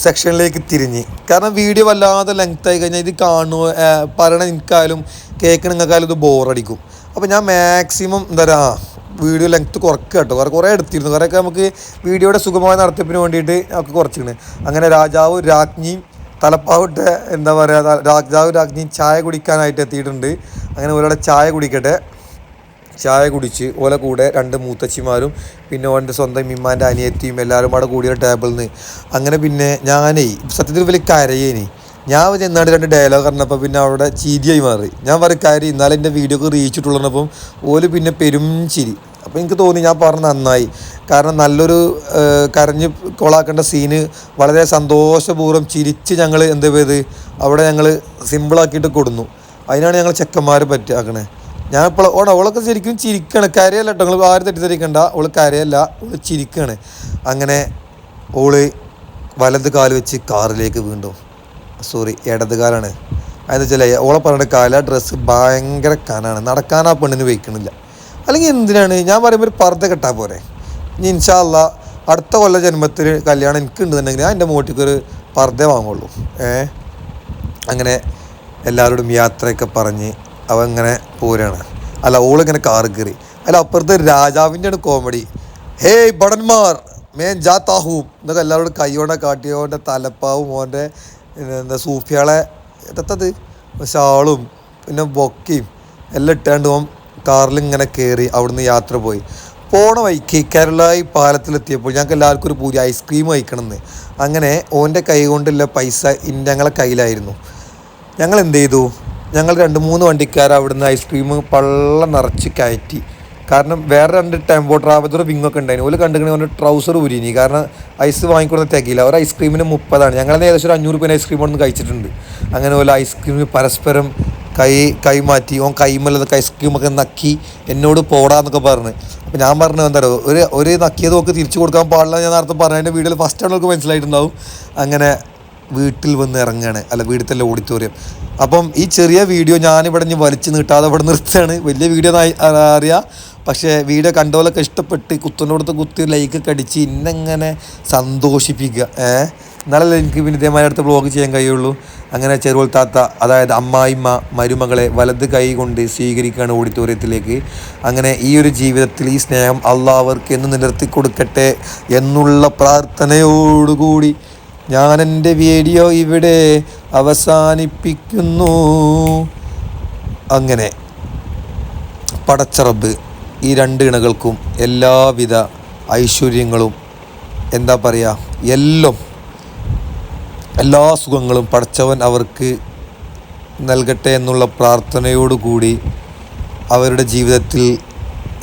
സെക്ഷനിലേക്ക് തിരിഞ്ഞ്. കാരണം വീഡിയോ വല്ലാതെ ലെങ്ത് ആയി കഴിഞ്ഞാൽ ഇത് കാണുക പറയണ നിൽക്കാലും കേൾക്കണ നിങ്ങൾക്കാലും ഇത് ബോറടിക്കും അപ്പോൾ ഞാൻ മാക്സിമം എന്താ പറയുക വീഡിയോ ലെങ്ത്ത് കുറക്കുക കേട്ടോ. കുറേ കുറേ എടുത്തിരുന്നു. കുറേയൊക്കെ നമുക്ക് വീഡിയോയുടെ സുഗമമായ നടത്തിപ്പിന് വേണ്ടിയിട്ട് നമുക്ക് കുറച്ചിരുന്നു അങ്ങനെ രാജാവ് രാജ്ഞിയും തലപ്പാവിട്ട് എന്താ പറയുക രാജാവ് രാജ്ഞിയും ചായ കുടിക്കാനായിട്ട് എത്തിയിട്ടുണ്ട്. അങ്ങനെ ഒരാളെ ചായ കുടിക്കട്ടെ. ചായ കുടിച്ച് ഓല കൂടെ രണ്ട് മൂത്തച്ഛിമാരും പിന്നെ ഓന്റെ സ്വന്തം ഇമ്മാന്റെ അനിയത്തിയും എല്ലാവരും അവിടെ കൂടിയ ടേബിളിൽ നിന്ന് അങ്ങനെ പിന്നെ ഞാനേ സത്യത്തിൽ വലിയ കരയേനി. ഞാൻ ചെന്നാണ്ട് രണ്ട് ഡയലോഗ് പറഞ്ഞപ്പോൾ പിന്നെ അവിടെ ചിരിയായി മാറി. ഞാൻ പറയും കാര്യം ഇന്നാലെ എന്റെ വീഡിയോക്ക് റീച്ചിട്ടുള്ളപ്പം ഓൽ പിന്നെ പെരും ചിരി. അപ്പോൾ എനിക്ക് തോന്നി ഞാൻ പറഞ്ഞ നന്നായി. കാരണം നല്ലൊരു കരഞ്ഞ് കൊളാക്കേണ്ട സീന് വളരെ സന്തോഷപൂർവം ചിരിച്ച് ഞങ്ങൾ എന്ത് ചെയ്ത് അവിടെ ഞങ്ങൾ സിമ്പിളാക്കിയിട്ട് കൊടുന്നു. അതിനാണ് ഞങ്ങൾ ചെക്കന്മാർ പറ്റാക്കണേ ഞാൻ ഇപ്പോൾ ഓണ അവളൊക്കെ ശരിക്കും ചിരിക്കണം. കരയല്ല കേട്ടോ നിങ്ങൾ ആരും തെറ്റിദ്ധരിക്കണ്ട. അവൾ കരയല്ല ഓൾ ചിരിക്കണേ. അങ്ങനെ ഓൾ വലത് കാൽ വെച്ച് കാറിലേക്ക് വീണ്ടും സോറി ഇടത് കാലാണ് അതെന്ന് വെച്ചാൽ ഓളെ പറഞ്ഞ കാല ഡ്രസ്സ് ഭയങ്കര കാനാണ്. നടക്കാൻ ആ പെണ്ണിന് വയ്ക്കണില്ല. അല്ലെങ്കിൽ എന്തിനാണ്? ഞാൻ പറയുമ്പോൾ ഒരു പർദ്ദ കെട്ടാൽ പോരെ. ഇനി ഇൻഷാല്ല അടുത്ത കൊല്ല ജന്മത്തിൽ കല്യാണം എനിക്ക് ഉണ്ടെന്നുണ്ടെങ്കിൽ ഞാൻ എന്റെ മോട്ടിക്ക് ഒരു വാങ്ങുള്ളൂ. ഏ? അങ്ങനെ എല്ലാവരോടും യാത്രയൊക്കെ പറഞ്ഞ് അവ ഇങ്ങനെ പോരാണ്. അല്ല ഓളിങ്ങനെ കാർ കയറി. അല്ല അപ്പുറത്തെ രാജാവിന്റെ ആണ് കോമഡി ഹേയ് ബടന്മാർ മേൻ ജാത്താഹൂം എന്നൊക്കെ എല്ലാവരോടും കൈയോടെ കാട്ടിയോന്റെ തലപ്പാവും ഓന്റെ എന്താ സൂഫിയാളെ എത്തത് ഷാളും പിന്നെ ബൊക്കയും എല്ലാം ഇട്ടാണ്ട് ഓൻ കാറിൽ ഇങ്ങനെ കയറി അവിടുന്ന് യാത്ര പോയി. പോണ വഴിക്ക് കേരളായി പാലത്തിലെത്തിയപ്പോൾ ഞങ്ങൾക്ക് എല്ലാവർക്കും ഒരു പൂരി ഐസ്ക്രീം കഴിക്കണമെന്ന്. അങ്ങനെ ഓന്റെ കൈ കൊണ്ടുള്ള പൈസ ഞങ്ങളെ കയ്യിലായിരുന്നു. ഞങ്ങൾ എന്ത് ചെയ്തു? ഞങ്ങൾ രണ്ട് മൂന്ന് വണ്ടിക്കാർ അവിടുന്ന് ഐസ്ക്രീം പള്ള നിറച്ച് കയറ്റി കാരണം വേറെ രണ്ട് ടെമ്പോ ട്രാവലർ വിങ്ങൊക്കെ ഉണ്ടായിരുന്നു ഓൽ കണ്ടുകണി പറഞ്ഞ ട്രൗസർ ഉരിനി കാരണം ഐസ് വാങ്ങിക്കൊടുന്ന തികയില്ല. ഒരു ഐസ്ക്രീമിന് മുപ്പതാണ്. ഞങ്ങൾ ഏകദേശം ഒരു അഞ്ഞൂറ് രൂപ ഐസ്ക്രീം ഒന്ന് കഴിച്ചിട്ടുണ്ട്. അങ്ങനെ ഓല ഐസ്ക്രീം പരസ്പരം കൈ കൈമാറ്റി ഓൻ കൈമല്ലതൊക്കെ ഐസ്ക്രീമൊക്കെ നക്കി എന്നോട് പോടാന്നൊക്കെ പറഞ്ഞ്. അപ്പോൾ ഞാൻ പറഞ്ഞു എന്താ പറയുക ഒരു ഒരു നക്കിയത് നോക്ക് തിരിച്ചു കൊടുക്കാൻ പാടില്ല ഞാൻ നേരത്തെ പറഞ്ഞു. എന്റെ വീട്ടിൽ ഫസ്റ്റ് ആണ് നമുക്ക് മനസ്സിലായിട്ടുണ്ടാവും. അങ്ങനെ വീട്ടിൽ വന്ന് ഇറങ്ങുകയാണ് അല്ല വീട്ടിലെ ഓഡിറ്റോറിയം അപ്പം ഈ ചെറിയ വീഡിയോ ഞാനിവിടെ ഇനി വലിച്ചു നീട്ടാതെ ഇവിടെ നിർത്തുകയാണ്. വലിയ വീഡിയോ അറിയാം. പക്ഷേ വീഡിയോ കണ്ടോലൊക്കെ ഇഷ്ടപ്പെട്ട് കുത്തുന്നോടത്ത് കുത്തി ലൈക്ക് കടിച്ച് ഇന്നെങ്ങനെ സന്തോഷിപ്പിക്കുക. ഏഹ് എന്നാലല്ലേ എനിക്ക് പിന്നെ ഇതേമാതിരി അടുത്ത് ബ്ലോഗ് ചെയ്യാൻ കഴിയുള്ളൂ. അങ്ങനെ ചെറുവൽ താത്ത അതായത് അമ്മായിമ്മ മരുമകളെ വലത് കൈ കൊണ്ട് സ്വീകരിക്കുകയാണ് ഓഡിറ്റോറിയത്തിലേക്ക്. അങ്ങനെ ഈ ഒരു ജീവിതത്തിൽ ഈ സ്നേഹം അള്ളാവർക്ക് എന്ന് നിലർത്തി കൊടുക്കട്ടെ എന്നുള്ള പ്രാർത്ഥനയോടുകൂടി ഞാൻ എന്റെ വീഡിയോ ഇവിടെ അവസാനിപ്പിക്കുന്നു. അങ്ങനെ. പടച്ചറബ്. ഈ രണ്ട് ഇണകൾക്കും എല്ലാവിധ ഐശ്വര്യങ്ങളും എന്താ പറയുക എല്ലാം എല്ലാ സുഖങ്ങളും പഠിച്ചവൻ അവർക്ക് നൽകട്ടെ എന്നുള്ള പ്രാർത്ഥനയോടുകൂടി അവരുടെ ജീവിതത്തിൽ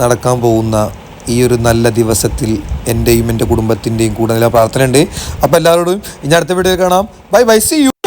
നടക്കാൻ പോകുന്ന ഈ ഒരു നല്ല ദിവസത്തിൽ എന്റെയും എന്റെ കുടുംബത്തിന്റെയും കൂടെ നല്ല പ്രാർത്ഥനയുണ്ട്. അപ്പോൾ എല്ലാവരോടും ഇനി അടുത്ത വീഡിയോ കാണാം. Bye bye C U